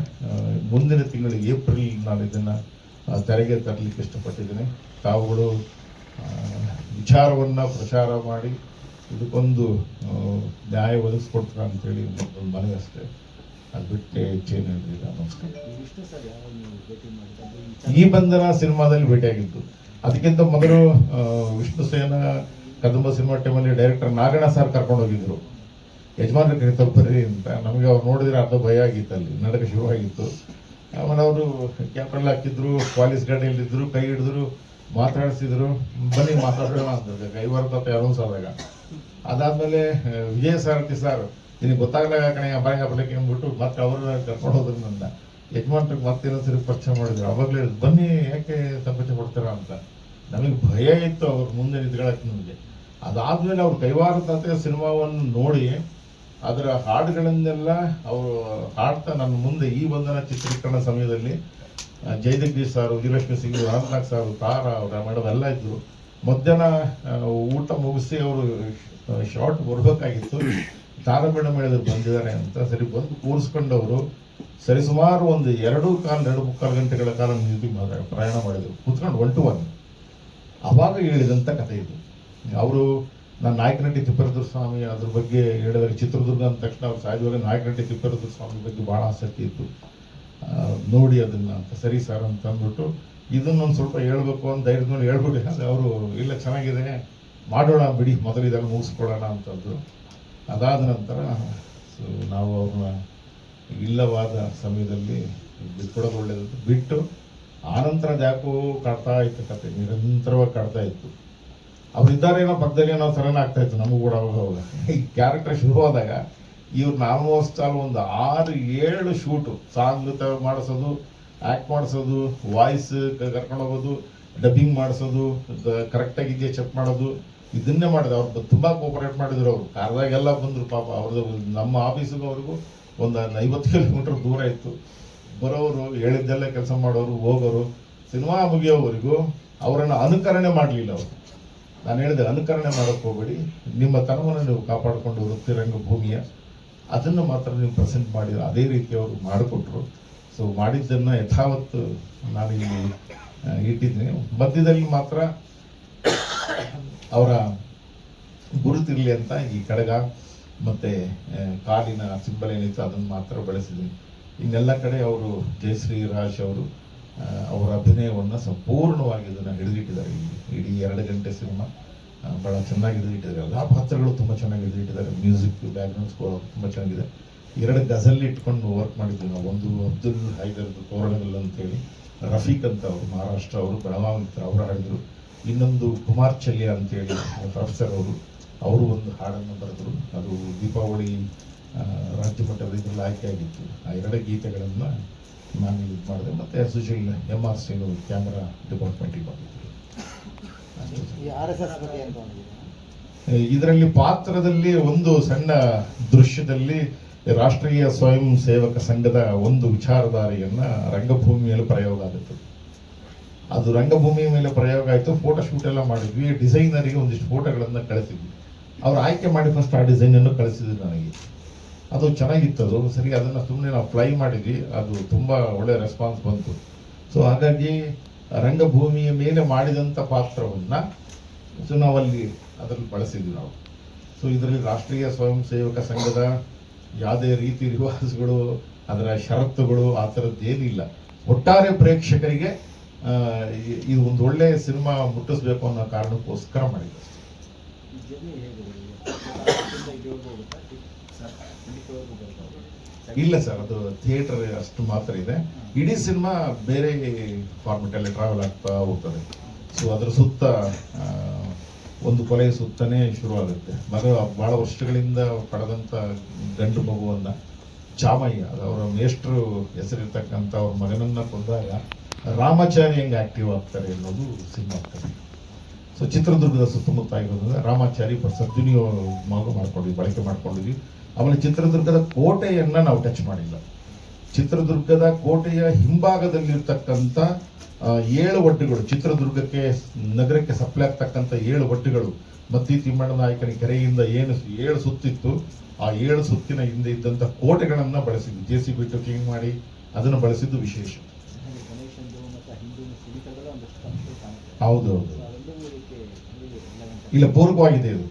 ಮುಂದಿನ ತಿಂಗಳು ಏಪ್ರಿಲ್ ನಾನು ಇದನ್ನು ತೆರೆಗೆ ತರಲಿಕ್ಕೆ ಇಷ್ಟಪಟ್ಟಿದ್ದೀನಿ. ತಾವುಗಳು ವಿಚಾರವನ್ನು ಪ್ರಚಾರ ಮಾಡಿ, ಇದಕ್ಕೊಂದು ನ್ಯಾಯ ಒದಗಿಸ್ಕೊಡ್ತೀರ ಅಂತೇಳಿ ಒಂದು ಮನೆ ಅಷ್ಟೇ. ಅದು ಬಿಟ್ಟೆ ಹೆಚ್ಚೇನು ಹೇಳಿಲ್ಲ ನಮಸ್ಕಾರ. ಈ ಬಂಧನ ಸಿನಿಮಾದಲ್ಲಿ ಭೇಟಿಯಾಗಿತ್ತು ಅದಕ್ಕಿಂತ ಮೊದಲು ವಿಷ್ಣು ಸೇನ ಕದಂಬ ಸಿನಿಮಾ ಟೈಮಲ್ಲಿ ಡೈರೆಕ್ಟರ್ ನಾಗಣ್ಣ ಸರ್ ಕರ್ಕೊಂಡು ಹೋಗಿದ್ರು ಯಜಮಾನ್ರ ಬರ್ರಿ ಅಂತ ನಮಗೆ ಅವ್ರು ನೋಡಿದ್ರೆ ಅರ್ಧ ಭಯ ಆಗಿತ್ತು ಅಲ್ಲಿ, ನಡಕ ಶುರುವಾಗಿತ್ತು ಆಮೇಲೆ ಅವರು ಕ್ಯಾಮ್ರಲ್ಲಿ ಹಾಕಿದ್ರು, ಪಾಲಿಸ್ ಗಾಡಿಯಲ್ಲಿ ಇದ್ರು ಕೈ ಹಿಡಿದ್ರು, ಮಾತಾಡಿಸಿದ್ರು. ಬನ್ನಿ ಮಾತಾಡೋಣ ಅಂತ ಕೈವಾರ ತಾತ ಅನೌನ್ಸ್ ಆದಾಗ. ಅದಾದ್ಮೇಲೆ ವಿಜಯ ಸಾರಥಿ ಸರ್, ನಿನಗೆ ಗೊತ್ತಾಗಲಾಗ ಕಣೆ ಅಪಾಯ ಬರ್ಲಿಕ್ಕೆ ಅಂದ್ಬಿಟ್ಟು ಮತ್ತೆ ಅವ್ರನ್ನ ಕರ್ಕೊಂಡು ಹೋದ್ರು ನನ್ನ. ಯಜಮಾನ್ರಿಗೆ ಮತ್ತೆ ಇನ್ನೊಂದ್ಸರಿ ಪರಿಚಯ ಮಾಡಿದ್ರು. ಅವಾಗಲೇ ಬನ್ನಿ, ಯಾಕೆ ಸಂಕೋಚ ಕೊಡ್ತಾರ ಅಂತ. ನಮಗೆ ಭಯ ಇತ್ತು ಅವ್ರ ಮುಂದೆ ನಿಂತ್ಕೊಳಕ್ಕೆ ನಮಗೆ. ಅದಾದ್ಮೇಲೆ ಅವ್ರ ಕೈವಾರ ಸಿನಿಮಾವನ್ನು ನೋಡಿ ಅದರ ಹಾಡುಗಳನ್ನೆಲ್ಲ ಅವರು ಹಾಡ್ತಾ ನನ್ನ ಮುಂದೆ ಈ ಬಂಧನ ಚಿತ್ರೀಕರಣ ಸಮಯದಲ್ಲಿ ಜಯಜಗದೀಶ್ ಸಾರು ವಿಜಯಲಕ್ಷ್ಮಿ ಸಿಂಗ್ ರಾಮನಾಥ್ ಸಾರು, ತಾರ, ಅವರ ಮೇಡಮ್ ಎಲ್ಲ ಇದ್ರು. ಮಧ್ಯಾಹ್ನ ಊಟ ಮುಗಿಸಿ ಅವರು ಶಾರ್ಟ್ ಬರ್ಬೇಕಾಗಿತ್ತು. ತಾರ ಮೇಡಮ್ ಹೇಳಿದ್ರು ಬಂದಿದ್ದಾರೆ ಅಂತ ಸರಿ ಬಂದು ಕೂರಿಸ್ಕೊಂಡವರು. ಸರಿ ಸುಮಾರು ಒಂದು ಎರಡು ಕಾಲ, ಎರಡು ಮುಕ್ಕಾಲು ಗಂಟೆಗಳ ಕಾಲ ಮಾತಾಡ ಪ್ರಯಾಣ ಮಾಡಿದ್ರು. ಕೂತ್ಕೊಂಡು ಒನ್ ಟು ಒನ್. ಅವಾಗ ಹೇಳಿದಂಥ ಕಥೆ ಇದು. ಅವರು ನಾನು ನಾಯಕನಟ್ಟಿ ತಿಪ್ಪೇರುದ್ರ ಸ್ವಾಮಿ ಅದ್ರ ಬಗ್ಗೆ ಹೇಳಿದಾಗ ಚಿತ್ರದುರ್ಗ ಅಂದ ತಕ್ಷಣ ಅವ್ರು ಸಾಯುವಾಗ ನಾಯಕನಟ್ಟಿ ತಿಪ್ಪೇರುದ್ರ ಸ್ವಾಮಿ ಬಗ್ಗೆ ಭಾಳ ಆಸಕ್ತಿ ಇತ್ತು. ನೋಡಿ ಅದನ್ನ ಅಂತ, ಸರಿ ಸರ್ ಅಂತ ಅಂದ್ಬಿಟ್ಟು ಇದನ್ನೊಂದು ಸ್ವಲ್ಪ ಹೇಳ್ಬೇಕು ಅಂತ ಧೈರ್ಯದ ಮೇಲೆ ಹೇಳ್ಬಿಡಿ. ಅಂದರೆ ಅವರು, ಇಲ್ಲ ಚೆನ್ನಾಗಿದೆ, ಮಾಡೋಣ ಬಿಡಿ ಮೊದಲು ಇದೆಲ್ಲ ಮುಗಿಸ್ಕೊಳ್ಳೋಣ ಅಂತಂದ್ರು. ಅದಾದ ನಂತರ ಸೊ ನಾವು ಅವ್ರನ್ನ ಇಲ್ಲವಾದ ಸಮಯದಲ್ಲಿ ಬಿಟ್ಕೊಡೋದು ಒಳ್ಳೆಯದು ಬಿಟ್ಟು ಆನಂತರ ಯಾಕೋ ಕಾಡ್ತಾ ಇತ್ತು ಕತೆ, ನಿರಂತರವಾಗಿ ಕಾಡ್ತಾ ಇತ್ತು. ಅವ್ರಿದ್ದಾರೆ ಏನೋ ಪಕ್ಕದಲ್ಲಿ ಏನೋ ಸರಣ ಆಗ್ತಾ ಇತ್ತು, ನಮಗೂ ಕೂಡ ಅವಾಗ ಈ ಕ್ಯಾರೆಕ್ಟರ್ ಶುರುವಾದಾಗ ಇವ್ರು ಆಲ್ಮೋಸ್ಟ್ ಆಲ್ ಒಂದು ಆರು, ಏಳು ಶೂಟು. ಸಾಂಗ್ ಮಾಡಿಸೋದು ಆ್ಯಕ್ಟ್ ಮಾಡಿಸೋದು ವಾಯ್ಸ್ ಕರ್ಕೊಂಡು ಹೋಗೋದು ಡಬ್ಬಿಂಗ್ ಮಾಡಿಸೋದು ಕರೆಕ್ಟಾಗಿ ಇದೆಯಾ ಚೆಕ್ ಮಾಡೋದು, ಇದನ್ನೇ ಮಾಡಿದೆ. ಅವ್ರು ತುಂಬಾ ಕೋಪರೇಟ್ ಮಾಡಿದ್ರು ಅವರು. ಕಾರ್ದಾಗೆಲ್ಲ ಬಂದ್ರು ಪಾಪ ಅವ್ರದ್ದು ನಮ್ಮ ಆಫೀಸಿಗೂ ಅವ್ರಿಗೂ ಒಂದು ಐವತ್ತು ಕಿಲೋಮೀಟರ್ ದೂರ ಇತ್ತು. ಬರೋರು, ಹೇಳಿದ್ದೆಲ್ಲ ಕೆಲಸ ಮಾಡೋರು, ಹೋಗೋರು ಸಿನಿಮಾ ಮುಗಿಯೋವರೆಗೂ ಅವರನ್ನು ಅನುಕರಣೆ ಮಾಡಲಿಲ್ಲ ಅವರು. ನಾನು ಹೇಳಿದೆ, ಅನುಕರಣೆ ಮಾಡೋಕ್ಕೆ ಹೋಗಬೇಡಿ. ನಿಮ್ಮ ತನವನ್ನು ನೀವು ಕಾಪಾಡಿಕೊಂಡು ವೃತ್ತಿ ಭೂಮಿಯ, ಅದನ್ನು ಮಾತ್ರ ನೀವು ಪ್ರೆಸೆಂಟ್ ಮಾಡಿದ್ರು ಅದೇ ರೀತಿ ಅವರು ಮಾಡಿಕೊಟ್ರು. ಸೊ ಮಾಡಿದ್ದನ್ನು ಯಥಾವತ್ತು ನಾನು ಇಲ್ಲಿ ಇಟ್ಟಿದ್ದೀನಿ. ಮಧ್ಯದಲ್ಲಿ ಮಾತ್ರ ಅವರ ಗುರುತಿರಲಿ ಅಂತ ಈ ಕಡಗ ಮತ್ತೆ ಕಾಲಿನ ಸಿಂಬಲ್ ಏನಿತ್ತು ಅದನ್ನು ಮಾತ್ರ ಬಳಸಿದ್ದೀನಿ. ಇನ್ನೆಲ್ಲ ಕಡೆ ಅವರು ಜಯಶ್ರೀ ರಾಜ್ ಅವರು ಅವರ ಅಭಿನಯವನ್ನು ಸಂಪೂರ್ಣವಾಗಿ ಅದನ್ನು ಹಿಡಿದಿಟ್ಟಿದ್ದಾರೆ. ಇಡೀ ಎರಡು ಗಂಟೆ ಸಿನಿಮಾ ಬಹಳ ಚೆನ್ನಾಗಿ ಹಿಡಿದಿಟ್ಟಿದ್ದಾರೆ. ಎಲ್ಲ ಪಾತ್ರಗಳು ತುಂಬ ಚೆನ್ನಾಗಿ ಹಿಡಿದಿಟ್ಟಿದ್ದಾರೆ. ಮ್ಯೂಸಿಕ್ ಬ್ಯಾಕ್ಗ್ರೌಂಡ್ ಸ್ಕೋರ್ ತುಂಬ ಚೆನ್ನಾಗಿದೆ. ಎರಡು ಗಜಲ್ ಇಟ್ಕೊಂಡು ವರ್ಕ್ ಮಾಡಿದ್ವಿ ನಾವು. ಒಂದು ಅಬ್ದುಲ್ ಹೈದರ್ದು ತೋರಣಗಲ್ ಅಂತೇಳಿ, ರಫೀಕ್ ಅಂತ ಅವರು, ಮಹಾರಾಷ್ಟ್ರ ಅವರು ಬೆಳಗಾವಿ ಅವರು ಹಾಡಿದ್ರು. ಇನ್ನೊಂದು ಕುಮಾರ್ ಚಲ್ಯ ಅಂತೇಳಿ, ಪ್ರೊಫೆಸರ್ ಅವರು ಅವರು ಒಂದು ಹಾಡನ್ನು ಬರೆದರು. ಅದು ದೀಪಾವಳಿ ರಾಜ್ಯ ಮಟ್ಟದ ಇದರಲ್ಲಿ ಆಯ್ಕೆಯಾಗಿತ್ತು ಆ ಎರಡು ಗೀತೆಗಳನ್ನು ನಾನು ಇದು ಮಾಡಿದೆ. ಮತ್ತೆ usual M R C camera ಡಿಪಾರ್ಟ್ಮೆಂಟಿಗೆ ಬಂದಿದ್ದರು ಇದರಲ್ಲಿ ಪಾತ್ರದಲ್ಲಿ ಒಂದು ಸಣ್ಣ ದೃಶ್ಯದಲ್ಲಿ ರಾಷ್ಟ್ರೀಯ ಸ್ವಯಂ ಸೇವಕ ಸಂಘದ ಒಂದು ವಿಚಾರಧಾರೆಯನ್ನ ರಂಗಭೂಮಿಯಲ್ಲಿ ಪ್ರಯೋಗ ಆಗುತ್ತೆ ಅದು ರಂಗಭೂಮಿ ಮೇಲೆ ಪ್ರಯೋಗ ಆಯಿತು ಫೋಟೋ ಶೂಟ್ ಎಲ್ಲ ಮಾಡಿದ್ವಿ. ಡಿಸೈನರಿಗೆ ಒಂದಿಷ್ಟು ಫೋಟೋಗಳನ್ನು ಕಳಿಸಿದ್ವಿ. ಅವ್ರು ಆಯ್ಕೆ ಮಾಡಿ ಫಸ್ಟ್ ಆ ಡಿಸೈನನ್ನು ಕಳಿಸಿದ್ರು ನನಗೆ. ಅದು ಚೆನ್ನಾಗಿತ್ತು, ಅದು ಸರಿ ಅದನ್ನು ಸುಮ್ಮನೆ ನಾವು ಫ್ಲೈ ಮಾಡಿದ್ವಿ, ಅದು ತುಂಬ ಒಳ್ಳೆ ರೆಸ್ಪಾನ್ಸ್ ಬಂತು. ಸೊ ಹಾಗಾಗಿ ರಂಗಭೂಮಿಯ ಮೇಲೆ ಮಾಡಿದಂಥ ಪಾತ್ರವನ್ನು ಸೊ ನಾವಲ್ಲಿ ಅದರಲ್ಲಿ ಬಳಸಿದ್ವಿ ನಾವು. ಸೊ ಇದರಲ್ಲಿ ರಾಷ್ಟ್ರೀಯ ಸ್ವಯಂ ಸೇವಕ ಸಂಘದ ಯಾವುದೇ ರೀತಿ ರಿವಾಜುಗಳು, ಅದರ ಷರತ್ತುಗಳು ಆ ಥರದ್ದು ಏನಿಲ್ಲ. ಒಟ್ಟಾರೆ ಪ್ರೇಕ್ಷಕರಿಗೆ ಇದು ಒಂದು ಒಳ್ಳೆ ಸಿನಿಮಾ ಮುಟ್ಟಿಸ್ಬೇಕು ಅನ್ನೋ ಕಾರಣಕ್ಕೋಸ್ಕರ ಮಾಡಿದ್ದು ಇಲ್ಲ ಸರ್, ಅದು ಥಿಯೇಟರ್ ಅಷ್ಟು ಮಾತ್ರ ಇದೆ. ಇಡೀ ಸಿನಿಮಾ ಬೇರೆ ಫಾರ್ಮೆಟ್ ಅಲ್ಲಿ ಟ್ರಾವೆಲ್ ಆಗ್ತಾ ಹೋಗ್ತದೆ. ಸೊ ಅದ್ರ ಸುತ್ತ ಒಂದು ಕೊಲೆ ಸುತ್ತನೇ ಶುರುವಾಗುತ್ತೆ. ಮಗ ಬಹಳ ವರ್ಷಗಳಿಂದ ಪಡೆದಂಥ ಗಂಡು ಮಗುವನ್ನು ಚಾಮಯ್ಯ ಅವರ ಮೇಷ್ಟ್ರು ಹೆಸರಿರ್ತಕ್ಕಂಥ ಅವ್ರ ಮಗನನ್ನ ಕೊಂದಾಗ ರಾಮಾಚಾರಿ ಹೆಂಗೆ ಆಕ್ಟಿವ್ ಆಗ್ತಾರೆ ಅನ್ನೋದು ಸಿನಿಮಾ ಆಗ್ತದೆ. ಸೊ ಚಿತ್ರದುರ್ಗದ ಸುತ್ತಮುತ್ತ ಆಗಿರೋದ್ರಿಂದ ರಾಮಾಚಾರಿ ಪ್ರಸದ್ದಿನಿಯ ಮಗು ಮಾಡ್ಕೊಂಡ್ವಿ ಬಳಕೆ ಮಾಡ್ಕೊಂಡಿದ್ವಿ. ಆಮೇಲೆ ಚಿತ್ರದುರ್ಗದ ಕೋಟೆಯನ್ನ ನಾವು ಟಚ್ ಮಾಡಿಲ್ಲ. ಚಿತ್ರದುರ್ಗದ ಕೋಟೆಯ ಹಿಂಭಾಗದಲ್ಲಿರ್ತಕ್ಕಂಥ ಏಳು ಒಡ್ಡುಗಳು, ಚಿತ್ರದುರ್ಗಕ್ಕೆ, ನಗರಕ್ಕೆ ಸಪ್ಲೈ ಆಗ್ತಕ್ಕಂಥ ಏಳು ಒಡ್ಡುಗಳು, ಮತ್ತಿ ತಿಮ್ಮಣ್ಣ ನಾಯಕನ ಕೆರೆಯಿಂದ ಏನು ಏಳು ಸುತ್ತಿತ್ತು, ಆ ಏಳು ಸುತ್ತಿನ ಹಿಂದೆ ಇದ್ದಂಥ ಕೋಟೆಗಳನ್ನ ಬಳಸಿದ್ದು ಜೆ ಸಿ ಬಿ ಕ್ಲೀನ್ ಮಾಡಿ ಅದನ್ನು ಬಳಸಿದ್ದು ವಿಶೇಷ. ಹಾಗೆ ಗಣೇಶಂದು ಮತ್ತು ಹಿಂದೂ ಸಿಡಿತಗಳ ಒಂದಷ್ಟು ಅಂಶ ಕಾಣುತ್ತೆ ಹೌದು. ಹೌದು ಸೊ ಅವೆಲ್ಲವೂ ಇದಕ್ಕೆ ಹೇಗೆ relevant ಇಲ್ಲ, ಪೂರ್ವವಾಗಿದೆ ಇದು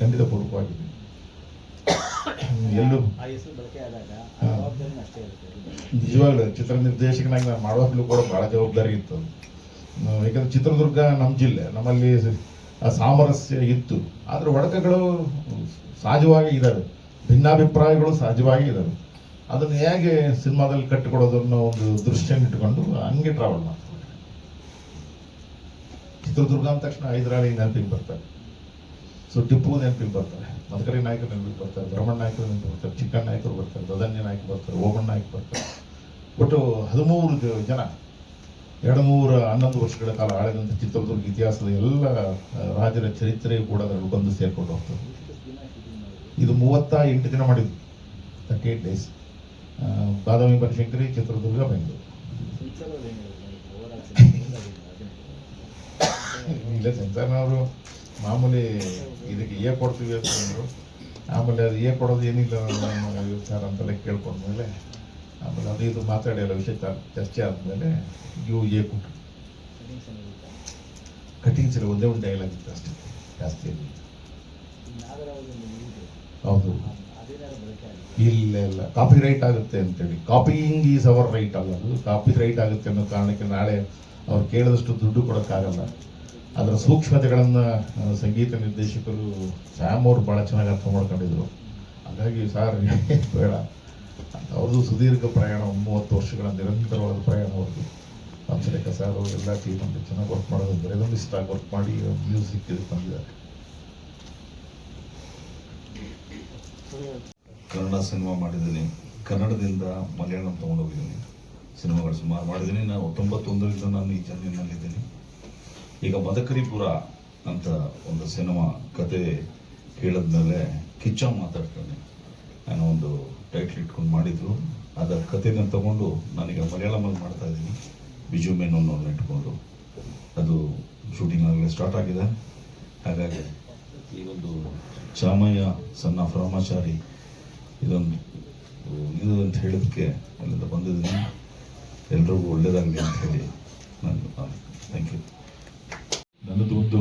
ಖಂಡಿತ ಪೂರಕವಾಗಿದೆ ಹ್ಮ್, ಎಲ್ಲೂ ಆ ಹೆಸರು ಬಳಕೆ ಆದಾಗ ಆ ಹಾ. ಜವಾಬ್ದಾರಿನೂ ಅಷ್ಟೇ ಇರುತ್ತೆ. ನಿಜವಾಗ್ಲೂ ಚಿತ್ರ ನಿರ್ದೇಶಕನಾಗಿ ನಾನು ಮಾಡೋದ್ಲು ಕೂಡ ಬಹಳ ಜವಾಬ್ದಾರಿ ಇತ್ತು. ಯಾಕಂದ್ರೆ ಚಿತ್ರದುರ್ಗ ನಮ್ಮ ಜಿಲ್ಲೆ ನಮ್ಮಲ್ಲಿ ಆ ಸಾಮರಸ್ಯ ಇತ್ತು. ಆದ್ರೆ ಒಡಕಗಳು ಸಹಜವಾಗಿ ಇದ್ದಾವೆ. ಭಿನ್ನಾಭಿಪ್ರಾಯಗಳು ಸಹಜವಾಗಿ ಇದ್ದಾವೆ. ಅದನ್ನು ಹೇಗೆ ಸಿನಿಮಾದಲ್ಲಿ ಕಟ್ಟಿಕೊಡೋದು ಅನ್ನೋ ಒಂದು ದೃಷ್ಟಿಯನ್ನು ಇಟ್ಕೊಂಡು ಹಂಗೆ ಟ್ರಾವೆಲ್ ಮಾಡ್ತಾರೆ. ಚಿತ್ರದುರ್ಗ ಅಂದ ತಕ್ಷಣ ಹೈದರಾಳಿ ನೆನಪಿಗೆ ಬರ್ತಾರೆ. ಸೊ ಟಿಪ್ಪು ನೆನಪಿಗೆ ಬರ್ತಾರೆ. ಮದಕರಿ ನಾಯಕರು ನೆನಪಿಗೆ ಬರ್ತಾರೆ ಬ್ರಹ್ಮಣ ನಾಯಕರು ನೆನಪಿಗೆ ಬರ್ತಾರೆ ಚಿಕ್ಕಣ್ಣ ನಾಯಕರು ಬರ್ತಾರೆ ದದನ್ಯ ನಾಯಕರು ಬರ್ತಾರೆ ಓಮಣ್ಣ ನಾಯಕ್ ಬರ್ತಾರೆ. ಒಟ್ಟು ಹದಿಮೂರು ಜನ ಎರಡು ಮೂರು ಹನ್ನೊಂದು ವರ್ಷಗಳ ಕಾಲ ಆಳಿದಂಥ ಚಿತ್ರದುರ್ಗ ಇತಿಹಾಸದ ಎಲ್ಲ ರಾಜರ ಚರಿತ್ರೆ ಕೂಡ ಅದರಲ್ಲಿ ಬಂದು ಸೇರ್ಕೊಂಡು ಹೋಗ್ತದೆ. ಇದು ಮೂವತ್ತ ಎಂಟು ದಿನ ಮಾಡಿದ್ವಿ thirty eight days Badami Banashankari Chitradurga Bengaluru. ಇಲ್ಲ ಸೆನ್ಸಾರ್ನವರು ಮಾಮೂಲಿ ಇದಕ್ಕೆ ಏ ಕೊಡ್ತೀವಿ ಅಂತಂದರು ಆಮೇಲೆ ಅದು ಏ ಕೊಡೋದು ಏನಿಲ್ಲ ಸರ್ ಅಂತೆಲ್ಲ ಕೇಳ್ಕೊಂಡ್ಮೇಲೆ ಆಮೇಲೆ ಅದು ಇದು ಮಾತಾಡಿ ಎಲ್ಲ ವಿಷಯ ಚರ್ಚೆ ಆದಮೇಲೆ ಇವು ಏ ಕೊಟ್ಟರು ಕಟಿಂಗ್ ಸರಿ ಒಂದೇ ಒಂದು ಡೈಲಾಗ್ ಇತ್ತು ಅಷ್ಟೇ, ಜಾಸ್ತಿ ಹೌದು. ಇಲ್ಲ ಇಲ್ಲ. ಕಾಪಿ ರೈಟ್ ಆಗುತ್ತೆ ಅಂತೇಳಿ. ಕಾಪಿಯಿಂಗ್ ಈಸ್ ಅವರ್ ರೈಟ್ ಅಲ್ಲ ಅದು. ಕಾಪಿ ರೈಟ್ ಆಗುತ್ತೆ ಅನ್ನೋ ಕಾರಣಕ್ಕೆ ನಾಳೆ ಅವ್ರು ಕೇಳಿದಷ್ಟು ದುಡ್ಡು ಕೊಡೋಕ್ಕಾಗಲ್ಲ. ಅದರ ಸೂಕ್ಷ್ಮತೆಗಳನ್ನು ಸಂಗೀತ ನಿರ್ದೇಶಕರು ಸ್ಯಾಮ್ ಅವರು ಭಾಳ ಚೆನ್ನಾಗಿ ಅರ್ಥ ಮಾಡ್ಕೊಂಡಿದ್ರು. ಹಾಗಾಗಿ ಸಾರ್, ಬೇಡ. ಅವ್ರದ್ದು ಸುದೀರ್ಘ ಪ್ರಯಾಣ, ಮೂವತ್ತು ವರ್ಷಗಳ ನಿರಂತರವಾದ ಪ್ರಯಾಣ ಅವ್ರದ್ದು. ಹಂಸಲೇಖ ಸರ್ ಅವರು ಎಲ್ಲ ಟೀಮ್ ಅಂತ ಚೆನ್ನಾಗಿ ವರ್ಕ್ ಮಾಡೋದು ರೆಸಮಿಸ್ಟ್ ವರ್ಕ್ ಮಾಡಿ ಮ್ಯೂಸಿಕ್ ಇದು ಬಂದಿದ್ದಾರೆ ಕನ್ನಡ ಸಿನಿಮಾ ಮಾಡಿದ್ದೀನಿ. ಕನ್ನಡದಿಂದ ಮಲಯಾಳಂ ತೊಗೊಂಡೋಗಿದ್ದೀನಿ. ಸಿನಿಮಾಗಳು ಸುಮಾರು ಮಾಡಿದ್ದೀನಿ. ನಾನು ತೊಂಬತ್ತೊಂದರಿಂದ ನಾನು ಈ ಜರ್ನಿನಲ್ಲಿದ್ದೀನಿ ಈಗ ಮದಕರಿಪುರ ಅಂತ ಒಂದು ಸಿನಿಮಾ ಕತೆ ಕೇಳಿದ್ಮೇಲೆ ಕಿಚ್ಚ ಮಾತಾಡ್ತಾನೆ. ನಾನು ಒಂದು ಟೈಟ್ಲ್ ಇಟ್ಕೊಂಡು ಮಾಡಿದ್ರು. ಅದರ ಕಥೆನ ತಗೊಂಡು ನಾನೀಗ ಮಲಯಾಳಮಲ್ಲಿ ಮಾಡ್ತಾ ಇದ್ದೀನಿ. ಬಿಜು ಮೆನನ್ನು ಇಟ್ಕೊಂಡು. ಅದು ಶೂಟಿಂಗ್ ಆಗಲೇ ಸ್ಟಾರ್ಟ್ ಆಗಿದೆ. ಹಾಗಾಗಿ ಈ ಒಂದು ಚಾಮಯ್ಯ, ಸಣ್ಣ ರಾಮಾಚಾರಿ ಇದೊಂದು, ಇದು ಅಂತ ಹೇಳೋದಕ್ಕೆ ಅಲ್ಲಿಂದ ಬಂದಿದ್ದೀನಿ. ಎಲ್ರಿಗೂ ಒಳ್ಳೇದಾಗಲಿ ಅಂತ ಹೇಳಿ ನಾನು ಥ್ಯಾಂಕ್ ಯು ನನ್ನದು ಒಂದು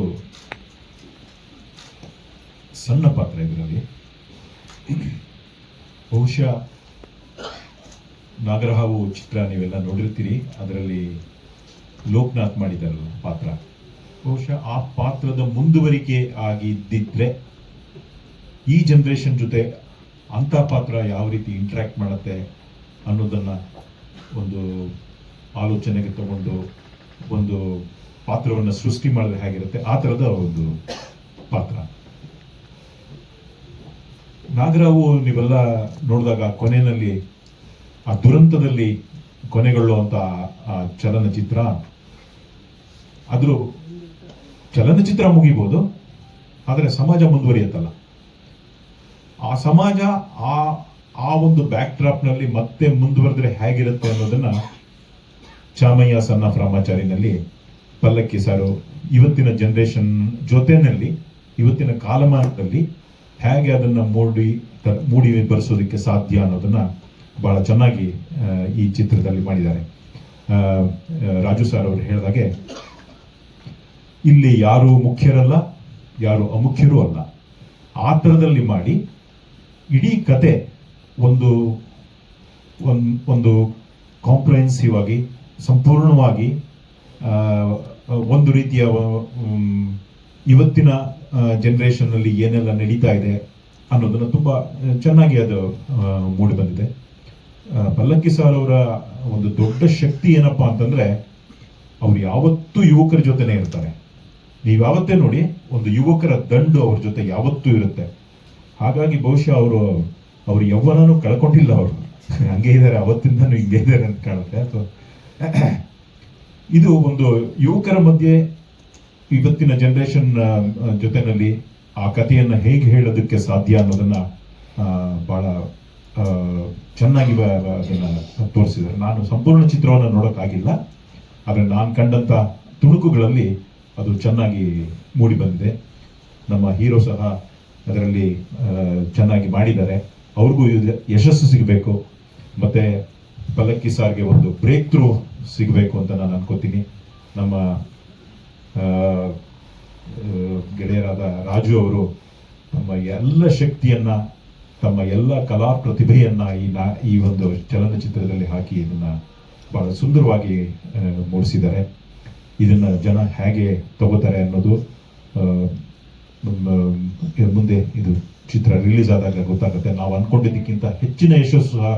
ಸಣ್ಣ ಪಾತ್ರ ಇದರಲ್ಲಿ ಬಹುಶಃ ನಾಗರಹಾವು ಚಿತ್ರ ನೀವೆಲ್ಲ ನೋಡಿರ್ತೀರಿ, ಅದರಲ್ಲಿ ಲೋಕನಾಥ್ ಮಾಡಿದ್ದಾರೆ ಪಾತ್ರ. ಬಹುಶಃ ಆ ಪಾತ್ರದ ಮುಂದುವರಿಕೆ ಆಗಿದ್ದಿದ್ರೆ ಈ ಜನರೇಷನ್ ಜೊತೆ ಅಂಥ ಪಾತ್ರ ಯಾವ ರೀತಿ ಇಂಟ್ರ್ಯಾಕ್ಟ್ ಮಾಡುತ್ತೆ ಅನ್ನೋದನ್ನ ಒಂದು ಆಲೋಚನೆಗೆ ತಗೊಂಡು ಒಂದು ಪಾತ್ರವನ್ನು ಸೃಷ್ಟಿ ಮಾಡಿದ್ರೆ ಹೇಗಿರುತ್ತೆ? ಆ ಥರದ ಒಂದು ಪಾತ್ರ. ನಾಗರಾವು ನೀವೆಲ್ಲ ನೋಡಿದಾಗ ಕೊನೆಯಲ್ಲಿ, ಆ ದುರಂತದಲ್ಲಿ ಕೊನೆಗೊಳ್ಳುವಂತ ಆ ಚಲನಚಿತ್ರ, ಆದ್ರೂ ಚಲನಚಿತ್ರ ಮುಗಿಬೋದು, ಆದರೆ ಸಮಾಜ ಮುಂದುವರಿಯುತ್ತಲ್ಲ. ಆ ಸಮಾಜ, ಆ ಆ ಒಂದು ಬ್ಯಾಕ್ನಲ್ಲಿ ಮತ್ತೆ ಮುಂದುವರೆದ್ರೆ ಹೇಗಿರುತ್ತೆ ಅನ್ನೋದನ್ನ ಚಾಮಯ್ಯ ಸಣ್ಣ ರಾಮಾಚಾರಿನಲ್ಲಿ ಪಲ್ಲಕ್ಕಿ ಸಾರು ಇವತ್ತಿನ ಜನರೇಷನ್ ಜೊತೆನಲ್ಲಿ ಇವತ್ತಿನ ಕಾಲಮಾನದಲ್ಲಿ ಹೇಗೆ ಅದನ್ನ ಮೂಡಿ ಮೂಡಿ ಬರೆಸೋದಕ್ಕೆ ಸಾಧ್ಯ ಅನ್ನೋದನ್ನ ಬಹಳ ಚೆನ್ನಾಗಿ ಈ ಚಿತ್ರದಲ್ಲಿ ಮಾಡಿದ್ದಾರೆ. ರಾಜು ಸರ್ ಅವರು ಹೇಳಿದಾಗೆ ಇಲ್ಲಿ ಯಾರು ಮುಖ್ಯರಲ್ಲ, ಯಾರು ಅಮುಖ್ಯರೂ ಅಲ್ಲ. ಆ ಥರದಲ್ಲಿ ಮಾಡಿ ಇಡೀ ಕತೆ ಒಂದು, ಒಂದ್- ಕಾಂಪ್ರಹೆನ್ಸಿವ್ ಆಗಿ, ಸಂಪೂರ್ಣವಾಗಿ ಒಂದು ರೀತಿಯ ಇವತ್ತಿನ ಜನರೇಷನ್ ಅಲ್ಲಿ ಏನೆಲ್ಲ ನಡೀತಾ ಇದೆ ಅನ್ನೋದನ್ನ ತುಂಬಾ ಚೆನ್ನಾಗಿ ಅದು ಮೂಡಿ ಬಂದಿದೆ. ಪಲ್ಲಕ್ಕಿ ಸಾರ್ ಅವರ ಒಂದು ದೊಡ್ಡ ಶಕ್ತಿ ಏನಪ್ಪಾ ಅಂತಂದ್ರೆ, ಅವ್ರು ಯಾವತ್ತೂ ಯುವಕರ ಜೊತೆನೆ ಇರ್ತಾರೆ. ನೀವು ಯಾವತ್ತೇ ನೋಡಿ, ಒಂದು ಯುವಕರ ದಂಡು ಅವ್ರ ಜೊತೆ ಯಾವತ್ತೂ ಇರುತ್ತೆ. ಹಾಗಾಗಿ ಬಹುಶಃ ಅವರು, ಅವ್ರ ಯೌವನನೂ ಕಳ್ಕೊಂಡಿಲ್ಲ ಅವರು. ಹಂಗೆ ಇದ್ದಾರೆ ಅವತ್ತಿಂದನೂ ಹಿಂಗೆ ಇದ್ದಾರೆ ಅಂತ ಕಾಣುತ್ತೆ. ಸೊ ಇದು ಒಂದು ಯುವಕರ ಮಧ್ಯೆ ಇವತ್ತಿನ ಜನರೇಷನ್ ಜೊತೆನಲ್ಲಿ ಆ ಕಥೆಯನ್ನ ಹೇಗೆ ಹೇಳೋದಕ್ಕೆ ಸಾಧ್ಯ ಅನ್ನೋದನ್ನ ಬಹಳ ಚೆನ್ನಾಗಿ ಅದನ್ನ ತೋರಿಸಿದ್ದಾರೆ. ನಾನು ಸಂಪೂರ್ಣ ಚಿತ್ರವನ್ನು ನೋಡೋಕ್ಕಾಗಿಲ್ಲ, ಆದರೆ ನಾನು ಕಂಡಂತ ತುಣುಕುಗಳಲ್ಲಿ ಅದು ಚೆನ್ನಾಗಿ ಮೂಡಿ ಬಂದಿದೆ. ನಮ್ಮ ಹೀರೋ ಸಹ ಅದರಲ್ಲಿ ಚೆನ್ನಾಗಿ ಮಾಡಿದ್ದಾರೆ. ಅವ್ರಿಗೂ ಯಶಸ್ಸು ಸಿಗಬೇಕು. ಮತ್ತೆ ಪಲ್ಲಕ್ಕಿ ಸಾರಿಗೆ ಒಂದು ಬ್ರೇಕ್ ಥ್ರೂ ಸಿಗಬೇಕು ಅಂತ ನಾನು ಅನ್ಕೋತೀನಿ. ನಮ್ಮ ಗೆಳೆಯರಾದ ರಾಜು ಅವರು ತಮ್ಮ ಎಲ್ಲ ಶಕ್ತಿಯನ್ನ, ತಮ್ಮ ಎಲ್ಲ ಕಲಾ ಪ್ರತಿಭೆಯನ್ನ ಈ ನಾ, ಈ ಒಂದು ಚಲನಚಿತ್ರದಲ್ಲಿ ಹಾಕಿ ಇದನ್ನ ಬಹಳ ಸುಂದರವಾಗಿ ಮೂಡಿಸಿದ್ದಾರೆ. ಇದನ್ನ ಜನ ಹೇಗೆ ತಗೋತಾರೆ ಅನ್ನೋದು ಮುಂದೆ ಇದು ಚಿತ್ರ ರಿಲೀಸ್ ಆದಾಗ ಗೊತ್ತಾಗುತ್ತೆ. ನಾವು ಅನ್ಕೊಂಡಿದ್ದಕ್ಕಿಂತ ಹೆಚ್ಚಿನ ಯಶಸ್ಸು ಸಹ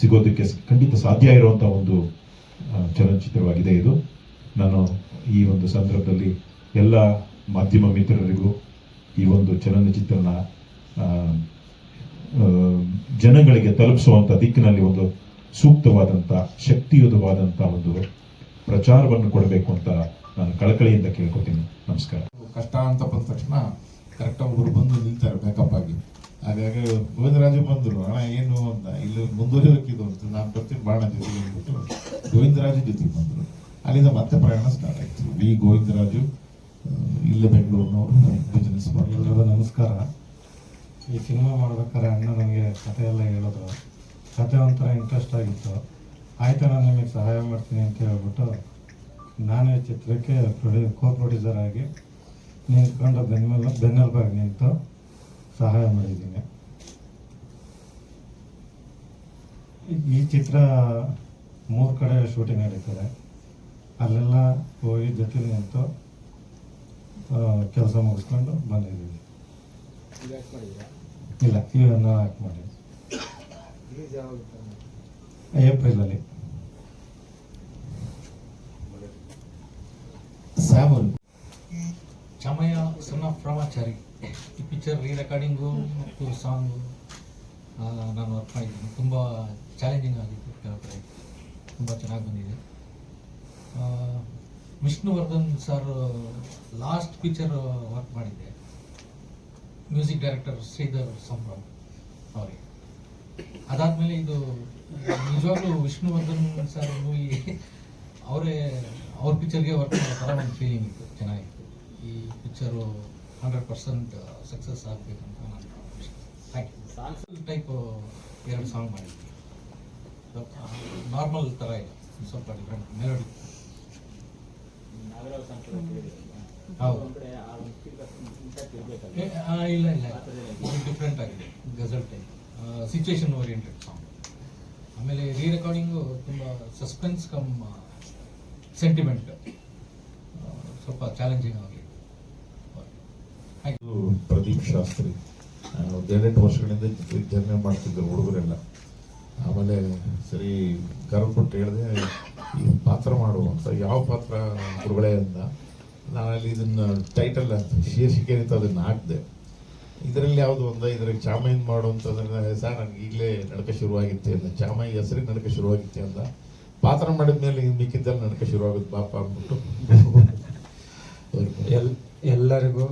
ಸಿಗೋದಕ್ಕೆ ಖಂಡಿತ ಸಾಧ್ಯ ಇರುವಂತ ಒಂದು ಚಲನಚಿತ್ರವಾಗಿದೆ ಇದು. ನಾನು ಈ ಒಂದು ಸಂದರ್ಭದಲ್ಲಿ ಎಲ್ಲ ಮಾಧ್ಯಮ ಮಿತ್ರರಿಗೂ ಈ ಒಂದು ಚಲನಚಿತ್ರನ ಜನಗಳಿಗೆ ತಲುಪಿಸುವಂತ ದಿಕ್ಕಿನಲ್ಲಿ ಒಂದು ಸೂಕ್ತವಾದಂತ, ಶಕ್ತಿಯುತವಾದಂತ ಒಂದು ಪ್ರಚಾರವನ್ನು ಕೊಡಬೇಕು ಅಂತ ನಾನು ಕಳಕಳಿಯಿಂದ ಕೇಳ್ಕೊತೀನಿ. ನಮಸ್ಕಾರ. ಕಷ್ಟ ಅಂತ ಬಂದ ತಕ್ಷಣ ಕರೆಕ್ಟ್ ಒಬ್ಬರು ಬಂದು ನಿಲ್ತಾರೆ ಬ್ಯಾಕಪ್ ಆಗಿ. ಹಾಗಾಗಿ ಗೋವಿಂದರಾಜು ಬಂದ್ರು. ಅಣ್ಣ, ಏನು ಅಂತ, ಇಲ್ಲಿ ಮುಂದುವರಿಯೋಕ್ಕಿದು ಅಂತ ನಾನು ಬರ್ತೀನಿ ಬಾಣ ಜೊತೆಗೆ ಅಂದ್ಬಿಟ್ಟು ಗೋವಿಂದರಾಜು ಜೊತೆಗೆ ಬಂದರು. ಅಲ್ಲಿಂದ ಮತ್ತೆ ಪ್ರಯಾಣ ಸ್ಟಾರ್ಟ್ ಆಯ್ತು. ವಿ ಗೋವಿಂದರಾಜು ರಾಜು ಇಲ್ಲೇ ಬೆಂಗಳೂರಿನವರು ಬಿಸ್ನೆಸ್ ನಮಸ್ಕಾರ. ಈ ಸಿನಿಮಾ ಮಾಡ್ಬೇಕಾದ್ರೆ ಅಣ್ಣ ನನಗೆ ಕತೆ ಎಲ್ಲ ಹೇಳಿದ್ರು. ಕತೆ ಒಂಥರ ಇಂಟ್ರೆಸ್ಟ್ ಆಗಿತ್ತು. ಆಯ್ತು ನಾನು ನಿಮಗೆ ಸಹಾಯ ಮಾಡ್ತೀನಿ ಅಂತ ಹೇಳ್ಬಿಟ್ಟು ನಾನೇ ಚಿತ್ರಕ್ಕೆ ಪ್ರೊಡ್ಯೂ ಕೋ ಪ್ರೊಡ್ಯೂಸರ್ ಆಗಿ ನಿಂತ್ಕೊಂಡು ಬೆನ್ನೆಲ್ಲ ಬೆನ್ನೆಲುಬಾಗಿ ನಿಂತು ಸಹಾಯ ಮಾಡಿದ್ದೀನಿ. ಈ- ಚಿತ್ರ ಮೂರು ಕಡೆ ಶೂಟಿಂಗ್ ನಡೀತಾರೆ ಅಲ್ಲೆಲ್ಲ ಹೋಗಿ ಜೊತೆ ನಿಂತು ಕೆಲಸ ಮುಗಿಸ್ಕೊಂಡು ಬಂದಿದ್ದೀವಿ. ಇಲ್ಲ, ಇವನ್ನ ಹಾಕಿ ಮಾಡಿ ಏಪ್ರಿಲಲ್ಲಿ. ಅವರು ಚಾಮಯ್ಯ ಸನ್ ಆಫ್ ರಾಮಾಚಾರಿ ಈ ಪಿಕ್ಚರ್ ರೀ ರೆಕಾರ್ಡಿಂಗು ಮತ್ತು ಸಾಂಗು ನಾನು ವರ್ಕ್ ಮಾಡಿದ್ದೀನಿ. ತುಂಬ ಚಾಲೆಂಜಿಂಗ್ ಆಗಿತ್ತು ಕೆಲವು ಕಡೆ ತುಂಬ ಚೆನ್ನಾಗಿ ಬಂದಿದೆ. Vishnuvardhan sir last picture work ಮಾಡಿದ್ದೆ. ಮ್ಯೂಸಿಕ್ ಡೈರೆಕ್ಟರ್ ಶ್ರೀಧರ್ ಸಂಭ್ರಮ್ ಅವರಿಗೆ. ಅದಾದಮೇಲೆ ಇದು, ನಿಜವಾಗ್ಲೂ ವಿಷ್ಣುವರ್ಧನ್ ಸರ್ ಮೂವಿ ಅವರೇ, ಅವ್ರ ಪಿಕ್ಚರ್ಗೆ ವರ್ಕ್ ಮಾಡೋ ಥರ ಒಂದು ಫೀಲಿಂಗ್ ಇತ್ತು. ಚೆನ್ನಾಗಿತ್ತು. ಈ ಪಿಕ್ಚರು ಹಂಡ್ರೆಡ್ ಪರ್ಸೆಂಟ್ ಸಕ್ಸಸ್ ಅಂತ ನಾನು ಥ್ಯಾಂಕ್ ಯು ಸಾಂಗ್ಸ್ ಟೈಪ್ ಎರಡು ಸಾಂಗ್ ಮಾಡಿದ್ವಿ ನಾರ್ಮಲ್ ಥರ ಇದೆ ಸ್ವಲ್ಪ ಡಿಫ್ರೆಂಟ್ ಮೆಲೋಡಿ ಹೌದು. ಇಲ್ಲ ಇಲ್ಲ. ಡಿಫ್ರೆಂಟ್ ಆಗಿದೆ. Ghazal type situation oriented song ಆಮೇಲೆ ರೀ ರೆಕಾರ್ಡಿಂಗು ತುಂಬ ಸಸ್ಪೆನ್ಸ್ ಕಮ್ ಸೆಂಟಿಮೆಂಟ್ ಸ್ವಲ್ಪ ಚಾಲೆಂಜಿಂಗ್ ಆಗಿದೆ ಪ್ರದೀಪ್ ಶಾಸ್ತ್ರಿ. ಹದಿನೆಂಟು ವರ್ಷಗಳಿಂದ ಜೊತೆ ಮಾಡ್ತಿದ್ದರು ಹುಡುಗರೆಲ್ಲ. ಆಮೇಲೆ ಸರಿ ಕರೆದ್ಬಿಟ್ಟು ಹೇಳಿದೆ, ಈ ಪಾತ್ರ ಮಾಡು ಅಂತ. ಯಾವ ಪಾತ್ರ ಗುರುಗಳೇ ಅಂತ ನಾನಲ್ಲಿ ಇದನ್ನು ಟೈಟಲ್ ಶೀರ್ಷಿಕೆ ಅಂತ ಅದನ್ನು ಹಾಕಿದೆ. ಇದರಲ್ಲಿ ಯಾವುದು ಒಂದ, ಇದ್ರಲ್ಲಿ ಚಾಮಯ್ಯನ ಮಾಡು ಅಂತಂದ್ರೆ ಸರ್, ನನಗೆ ಈಗಲೇ ನಡಕ ಶುರುವಾಗಿತ್ತೆ ಅಂತ ಚಾಮಯ್ಯ ಹೆಸರಿಗೆ ನಡಕ ಶುರುವಾಗಿತ್ತೆ ಅಂತ ಪಾತ್ರ ಮಾಡಿದ ಮೇಲೆ ಮಿಕ್ಕಿದ್ದಲ್ಲಿ ನಡಕ ಶುರುವಾಗುತ್ತೆ ಬಾಪ ಅಂದ್ಬಿಟ್ಟು. ಎಲ್, ಎಲ್ಲರಿಗೂ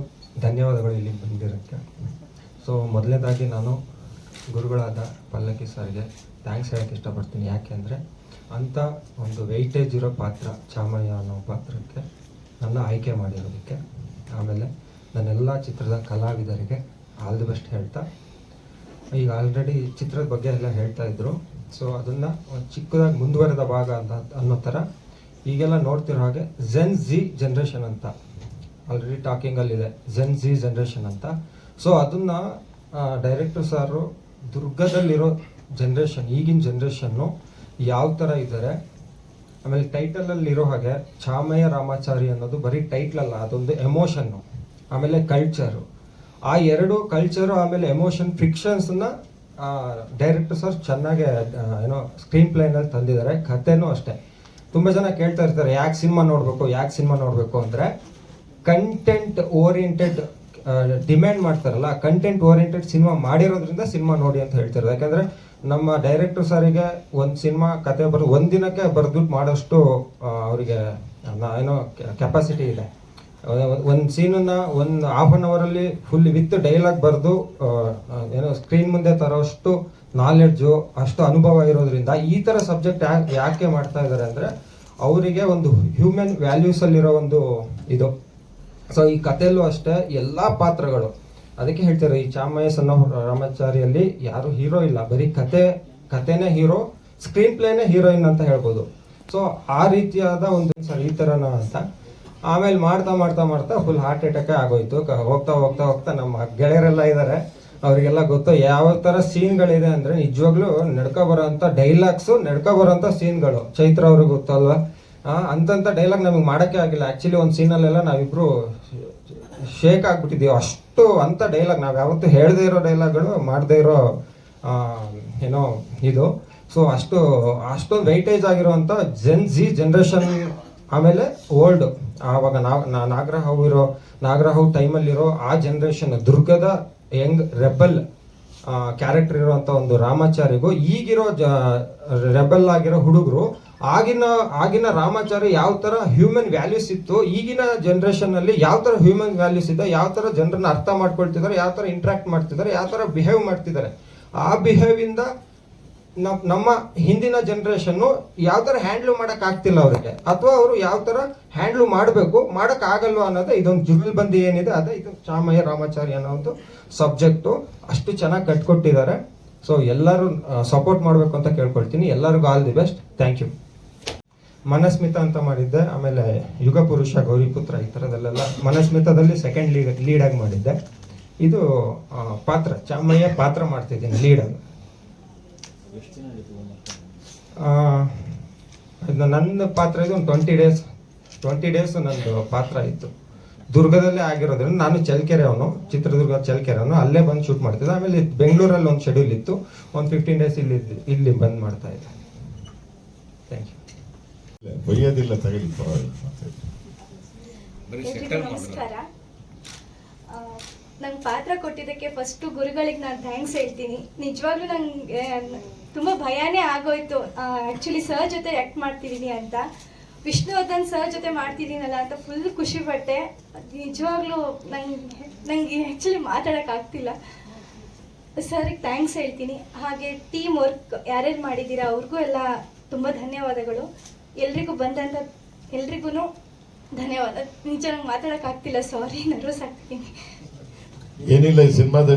ಧನ್ಯವಾದಗಳು ಇಲ್ಲಿ ಬಂದಿರೋಕ್ಕೆ. ಸೊ ಮೊದಲನೇದಾಗಿ ನಾನು ಗುರುಗಳಾದ ಪಲ್ಲಕ್ಕಿ ಸರ್ಗೆ ಥ್ಯಾಂಕ್ಸ್ ಹೇಳೋಕ್ಕೆ ಇಷ್ಟಪಡ್ತೀನಿ. ಯಾಕೆಂದರೆ ಅಂಥ ಒಂದು ವೆಯ್ಟೇಜ್ ಇರೋ ಪಾತ್ರ ಚಾಮಯ್ಯ ಅನ್ನೋ ಪಾತ್ರಕ್ಕೆ ನನ್ನ ಆಯ್ಕೆ ಮಾಡಿರೋದಕ್ಕೆ. ಆಮೇಲೆ ನನ್ನೆಲ್ಲ ಚಿತ್ರದ ಕಲಾವಿದರಿಗೆ ಆಲ್ ದಿ ಬೆಸ್ಟ್ ಹೇಳ್ತಾ, ಈಗ ಆಲ್ರೆಡಿ ಚಿತ್ರದ ಬಗ್ಗೆ ಎಲ್ಲ ಹೇಳ್ತಾ ಇದ್ರು. ಸೊ ಅದನ್ನು ಚಿಕ್ಕದಾಗಿ ಮುಂದುವರೆದ ಭಾಗ ಅಂತ ಅನ್ನೋ ಥರ ಈಗೆಲ್ಲ ನೋಡ್ತಿರೋ ಹಾಗೆ ಝೆನ್ ಜಿ ಜನ್ರೇಷನ್ ಅಂತ. ಆಲ್ರೆಡಿ ಟಾಕಿಂಗಲ್ಲಿದೆ ಜೆನ್ ಜಿ ಜನ್ರೇಷನ್ ಅಂತ. ಸೊ ಅದನ್ನ ಡೈರೆಕ್ಟರ್ ಸಾರು ದುರ್ಗದಲ್ಲಿರೋ ಜನ್ರೇಷನ್ ಈಗಿನ ಜನ್ರೇಷನ್ನು ಯಾವ ಥರ ಇದ್ದಾರೆ, ಆಮೇಲೆ ಟೈಟಲಲ್ಲಿ ಇರೋ ಹಾಗೆ ಚಾಮಯ್ಯ ರಾಮಾಚಾರಿ ಅನ್ನೋದು ಬರೀ ಟೈಟ್ಲ್ ಅಲ್ಲ, ಅದೊಂದು ಎಮೋಷನ್ನು ಆಮೇಲೆ ಕಲ್ಚರು ಆ ಎರಡು ಕಲ್ಚರು ಆಮೇಲೆ ಎಮೋಷನ್ ಫಿಕ್ಷನ್ಸ್ನ ಡೈರೆಕ್ಟರ್ ಸರ್ ಚೆನ್ನಾಗೆ ಏನೋ ಸ್ಕ್ರೀನ್ ಪ್ಲೇನಲ್ಲಿ ತಂದಿದ್ದಾರೆ, ಕಥೆನೂ ಅಷ್ಟೇ. ತುಂಬ ಜನ ಕೇಳ್ತಾ ಇರ್ತಾರೆ, ಯಾಕೆ ಸಿನಿಮಾ ನೋಡಬೇಕು, ಯಾಕೆ ಸಿನಿಮಾ ನೋಡಬೇಕು ಅಂದರೆ ಕಂಟೆಂಟ್ ಓರಿಯೆಂಟೆಡ್ ಡಿಮ್ಯಾಂಡ್ ಮಾಡ್ತಾರಲ್ಲ ಕಂಟೆಂಟ್ ಓರಿಯೆಂಟೆಡ್ ಸಿನಿಮಾ ಮಾಡಿರೋದ್ರಿಂದ ಸಿನಿಮಾ ನೋಡಿ ಅಂತ ಹೇಳ್ತಾರೆ. ಯಾಕಂದ್ರೆ ನಮ್ಮ ಡೈರೆಕ್ಟರ್ ಸರಿಗೆ ಒಂದು ಸಿನಿಮಾ ಕತೆ ಬರೆದು ದಿನಕ್ಕೆ ಬರೆದುಬಿಟ್ಟು ಮಾಡೋಷ್ಟು ಅವರಿಗೆ ಏನೋ ಕೆಪಾಸಿಟಿ ಇದೆ. ಒಂದು ಸೀನನ್ನ ಒಂದು ಹಾಫ್ ಆನ್ ಅವರಲ್ಲಿ ಫುಲ್ ವಿತ್ ಡೈಲಾಗ್ ಬರೆದು ಏನೋ ಸ್ಕ್ರೀನ್ ಮುಂದೆ ತರೋಷ್ಟು ನಾಲೆಡ್ಜು ಅಷ್ಟು ಅನುಭವ ಇರೋದ್ರಿಂದ ಈ ಥರ ಸಬ್ಜೆಕ್ಟ್ ಯಾಕೆ ಮಾಡ್ತಾ ಇದ್ದಾರೆ ಅಂದರೆ, ಅವರಿಗೆ ಒಂದು ಹ್ಯೂಮನ್ ವ್ಯಾಲ್ಯೂಸಲ್ಲಿರೋ ಒಂದು ಇದು. ಸೊ ಈ ಕಥೆಯಲ್ಲೂ ಅಷ್ಟೇ ಎಲ್ಲ ಪಾತ್ರಗಳು. ಅದಕ್ಕೆ ಹೇಳ್ತಾರೆ, ಈ ಚಾಮಯ್ಯ ಅನ್ನೋ ರಾಮಾಚಾರಿಯಲ್ಲಿ ಯಾರು ಹೀರೋ ಇಲ್ಲ. ಬರೀ ಕತೆ ಕತೆನೇ ಹೀರೋ ಸ್ಕ್ರೀನ್ ಪ್ಲೇನೇ ಹೀರೋಯಿನ್ ಅಂತ ಹೇಳ್ಬೋದು. ಸೊ ಆ ರೀತಿಯಾದ ಒಂದು ಸರ್ ಈ ಥರನ ಅಂತ ಆಮೇಲೆ ಮಾಡ್ತಾ ಮಾಡ್ತಾ ಮಾಡ್ತಾ ಫುಲ್ ಹಾರ್ಟ್ ಅಟ್ಯಾಕೇ ಆಗೋಯ್ತು. ಹೋಗ್ತಾ ಹೋಗ್ತಾ ಹೋಗ್ತಾ ನಮ್ಮ ಗೆಳೆಯರೆಲ್ಲ ಇದ್ದಾರೆ ಅವರಿಗೆಲ್ಲ ಗೊತ್ತು ಯಾವ ಥರ ಸೀನ್ಗಳಿದೆ ಅಂದರೆ ನಿಜವಾಗ್ಲೂ ನಡ್ಕೊ ಬರೋಂಥ ಡೈಲಾಗ್ಸು ನಡ್ಕೊ ಬರೋಂಥ ಸೀನ್ಗಳು ಚೈತ್ರ ಅವ್ರಿಗೆ ಗೊತ್ತಲ್ವಾ? ಆ, ಅಂತಂಥ ಡೈಲಾಗ್ ನಮಗೆ ಮಾಡೋಕ್ಕೆ ಆಗಿಲ್ಲ. ಆ್ಯಕ್ಚುಲಿ ಒಂದು ಸೀನಲ್ಲೆಲ್ಲ ನಾವಿಬ್ರು ಶೇಕ್ ಆಗ್ಬಿಟ್ಟಿದ್ದೀವಿ. ಅಷ್ಟು ಅಂಥ ಡೈಲಾಗ್ ನಾವು ಯಾವತ್ತೂ ಹೇಳದೇ ಇರೋ ಡೈಲಾಗ್ಗಳು ಮಾಡದೇ ಇರೋ ಏನೋ ಇದು. ಸೊ ಅಷ್ಟು ಅಷ್ಟೊಂದು ವೆಯ್ಟೇಜ್ ಆಗಿರೋಂಥ ಜೆನ್ ಜಿ ಜನ್ರೇಷನ್ ಆಮೇಲೆ ಓಲ್ಡ್ ಆವಾಗ ನಾವು ನಾಗರಹಾವು ಇರೋ ನಾಗರಹಾವು ಟೈಮಲ್ಲಿರೋ ಆ ಜನ್ರೇಷನ್ ದುರ್ಗದ ಯಂಗ್ ರೆಬಲ್ ಕ್ಯಾರೆಕ್ಟರ್ ಇರುವಂತ ಒಂದು ರಾಮಾಚಾರಿಗೂ ಈಗಿರೋ ಜ ರೆಬಲ್ ಆಗಿರೋ ಹುಡುಗರು ಆಗಿನ ಆಗಿನ ರಾಮಾಚಾರ್ಯ ಯಾವ ತರ ಹ್ಯೂಮನ್ ವ್ಯಾಲ್ಯೂಸ್ ಇತ್ತು, ಈಗಿನ ಜನರೇಷನ್ ಅಲ್ಲಿ ಯಾವ ತರ ಹ್ಯೂಮನ್ ವ್ಯಾಲ್ಯೂಸ್ ಇದೆ, ಯಾವ ತರ ಜನರನ್ನ ಅರ್ಥ ಮಾಡ್ಕೊಳ್ತಿದ್ದಾರೆ, ಯಾವ ತರ ಇಂಟ್ರಾಕ್ಟ್ ಮಾಡ್ತಿದ್ದಾರೆ, ಯಾವ ತರ ಬಿಹೇವ್ ಮಾಡ್ತಿದ್ದಾರೆ, ಆ ಬಿಹೇವ್ ಇಂದ ನಮ್ಮ ಹಿಂದಿನ ಜನರೇಷನ್ ಯಾವ ತರ ಹ್ಯಾಂಡ್ಲ್ ಮಾಡಕ್ ಆಗ್ತಿಲ್ಲ ಅವರಿಗೆ. ಅಥವಾ ಅವರು ಯಾವ ತರ ಹ್ಯಾಂಡ್ಲ್ ಮಾಡಬೇಕು, ಮಾಡಕ್ ಆಗಲ್ವಾ ಅನ್ನೋದೇ ಇದೊಂದು ಜುಗಲ್ಬಂದಿ ಏನಿದೆ, ಅದೇ ಇದು ಚಾಮಯ್ಯ ರಾಮಾಚಾರಿ ಅನ್ನೋ ಒಂದು ಸಬ್ಜೆಕ್ಟು ಅಷ್ಟು ಚೆನ್ನಾಗಿ ಕಟ್ಕೊಟ್ಟಿದ್ದಾರೆ. ಸೊ ಎಲ್ಲರೂ ಸಪೋರ್ಟ್ ಮಾಡಬೇಕು ಅಂತ ಕೇಳ್ಕೊಳ್ತೀನಿ. ಎಲ್ಲರಿಗೂ all the best thank you Manasmita ಅಂತ ಮಾಡಿದ್ದೆ. ಆಮೇಲೆ ಯುಗ ಪುರುಷ ಗೌರಿಪುತ್ರ ಈ ಥರದಲ್ಲೆಲ್ಲ ಮನಸ್ಮಿತದಲ್ಲಿ ಸೆಕೆಂಡ್ ಲೀಡ್ ಲೀಡಾಗಿ ಮಾಡಿದ್ದೆ. ಇದು ಪಾತ್ರ, ಚಾಮಯ್ಯ ಪಾತ್ರ ಮಾಡ್ತಿದ್ದೀನಿ ಲೀಡ್ ಎಷ್ಟು ದಿನ ಇದು ನನ್ನ ಪಾತ್ರ ಇದು ಒಂದು ಟ್ವೆಂಟಿ ಡೇಸ್ ಟ್ವೆಂಟಿ ಡೇಸ್ ನಂದು ಪಾತ್ರ ಇತ್ತು. ದುರ್ಗದಲ್ಲೇ ಆಗಿರೋದ್ರಿಂದ ನಾನು ಚಳ್ಳಕೆರೆ ಅವನು ಚಿತ್ರದುರ್ಗ ಅವನು ಅಲ್ಲೇ ಬಂದು ಶೂಟ್ ಮಾಡ್ತಿದ್ದೆ. ಆಮೇಲೆ ಬೆಂಗಳೂರಲ್ಲಿ ಒಂದು ಶೆಡ್ಯೂಲ್ ಇತ್ತು. ಒಂದು ಫಿಫ್ಟೀನ್ ಡೇಸ್ ಇಲ್ಲಿ ಇಲ್ಲಿ ಬಂದು ಮಾಡ್ತಾ ಇದ್ದೆ. ಥ್ಯಾಂಕ್ ಯು ಬೈಯೋದಿಲ್ಲ ತಗೊಳ್ಳಿ ಪರವಾಗಿಲ್ಲ ನಮಸ್ಕಾರ. ನಂಗೆ ಪಾತ್ರ ಕೊಟ್ಟಿದ್ದಕ್ಕೆ ಫಸ್ಟು ಗುರುಗಳಿಗೆ ನಾನು ಥ್ಯಾಂಕ್ಸ್ ಹೇಳ್ತೀನಿ. ನಿಜವಾಗ್ಲೂ ನನಗೆ ತುಂಬ ಭಯನೇ ಆಗೋಯ್ತು. ಆ್ಯಕ್ಚುಲಿ ಸರ್ ಜೊತೆ ಆ್ಯಕ್ಟ್ ಮಾಡ್ತಿದ್ದೀನಿ ಅಂತ. ವಿಷ್ಣುವರ್ಧನ್ ಸರ್ ಜೊತೆ ಮಾಡ್ತಿದ್ದೀನಲ್ಲ ಅಂತ ಫುಲ್ ಖುಷಿ ಪಟ್ಟೆ. ನಿಜವಾಗ್ಲೂ ನಂಗೆ ನನಗೆ ಆ್ಯಕ್ಚುಲಿ ಮಾತಾಡೋಕ್ಕಾಗ್ತಿಲ್ಲ ಸರ್ಗೆ ಥ್ಯಾಂಕ್ಸ್ ಹೇಳ್ತೀನಿ. ಹಾಗೆ ಟೀಮ್ ವರ್ಕ್ ಯಾರ್ಯಾರು ಮಾಡಿದ್ದೀರಾ ಅವ್ರಿಗೂ ಎಲ್ಲ ತುಂಬ ಧನ್ಯವಾದಗಳು. ಎಲ್ರಿಗೂ ಬಂದಂಥ ಎಲ್ರಿಗೂ ಧನ್ಯವಾದ. ನಿಜ ನಂಗೆ ಮಾತಾಡೋಕ್ಕಾಗ್ತಿಲ್ಲ ಸಾರಿ ನರ್ವಸ್ ಆಗ್ತೀನಿ ಏನಿಲ್ಲ ಈ ಸಿನಿಮಾದಲ್ಲಿ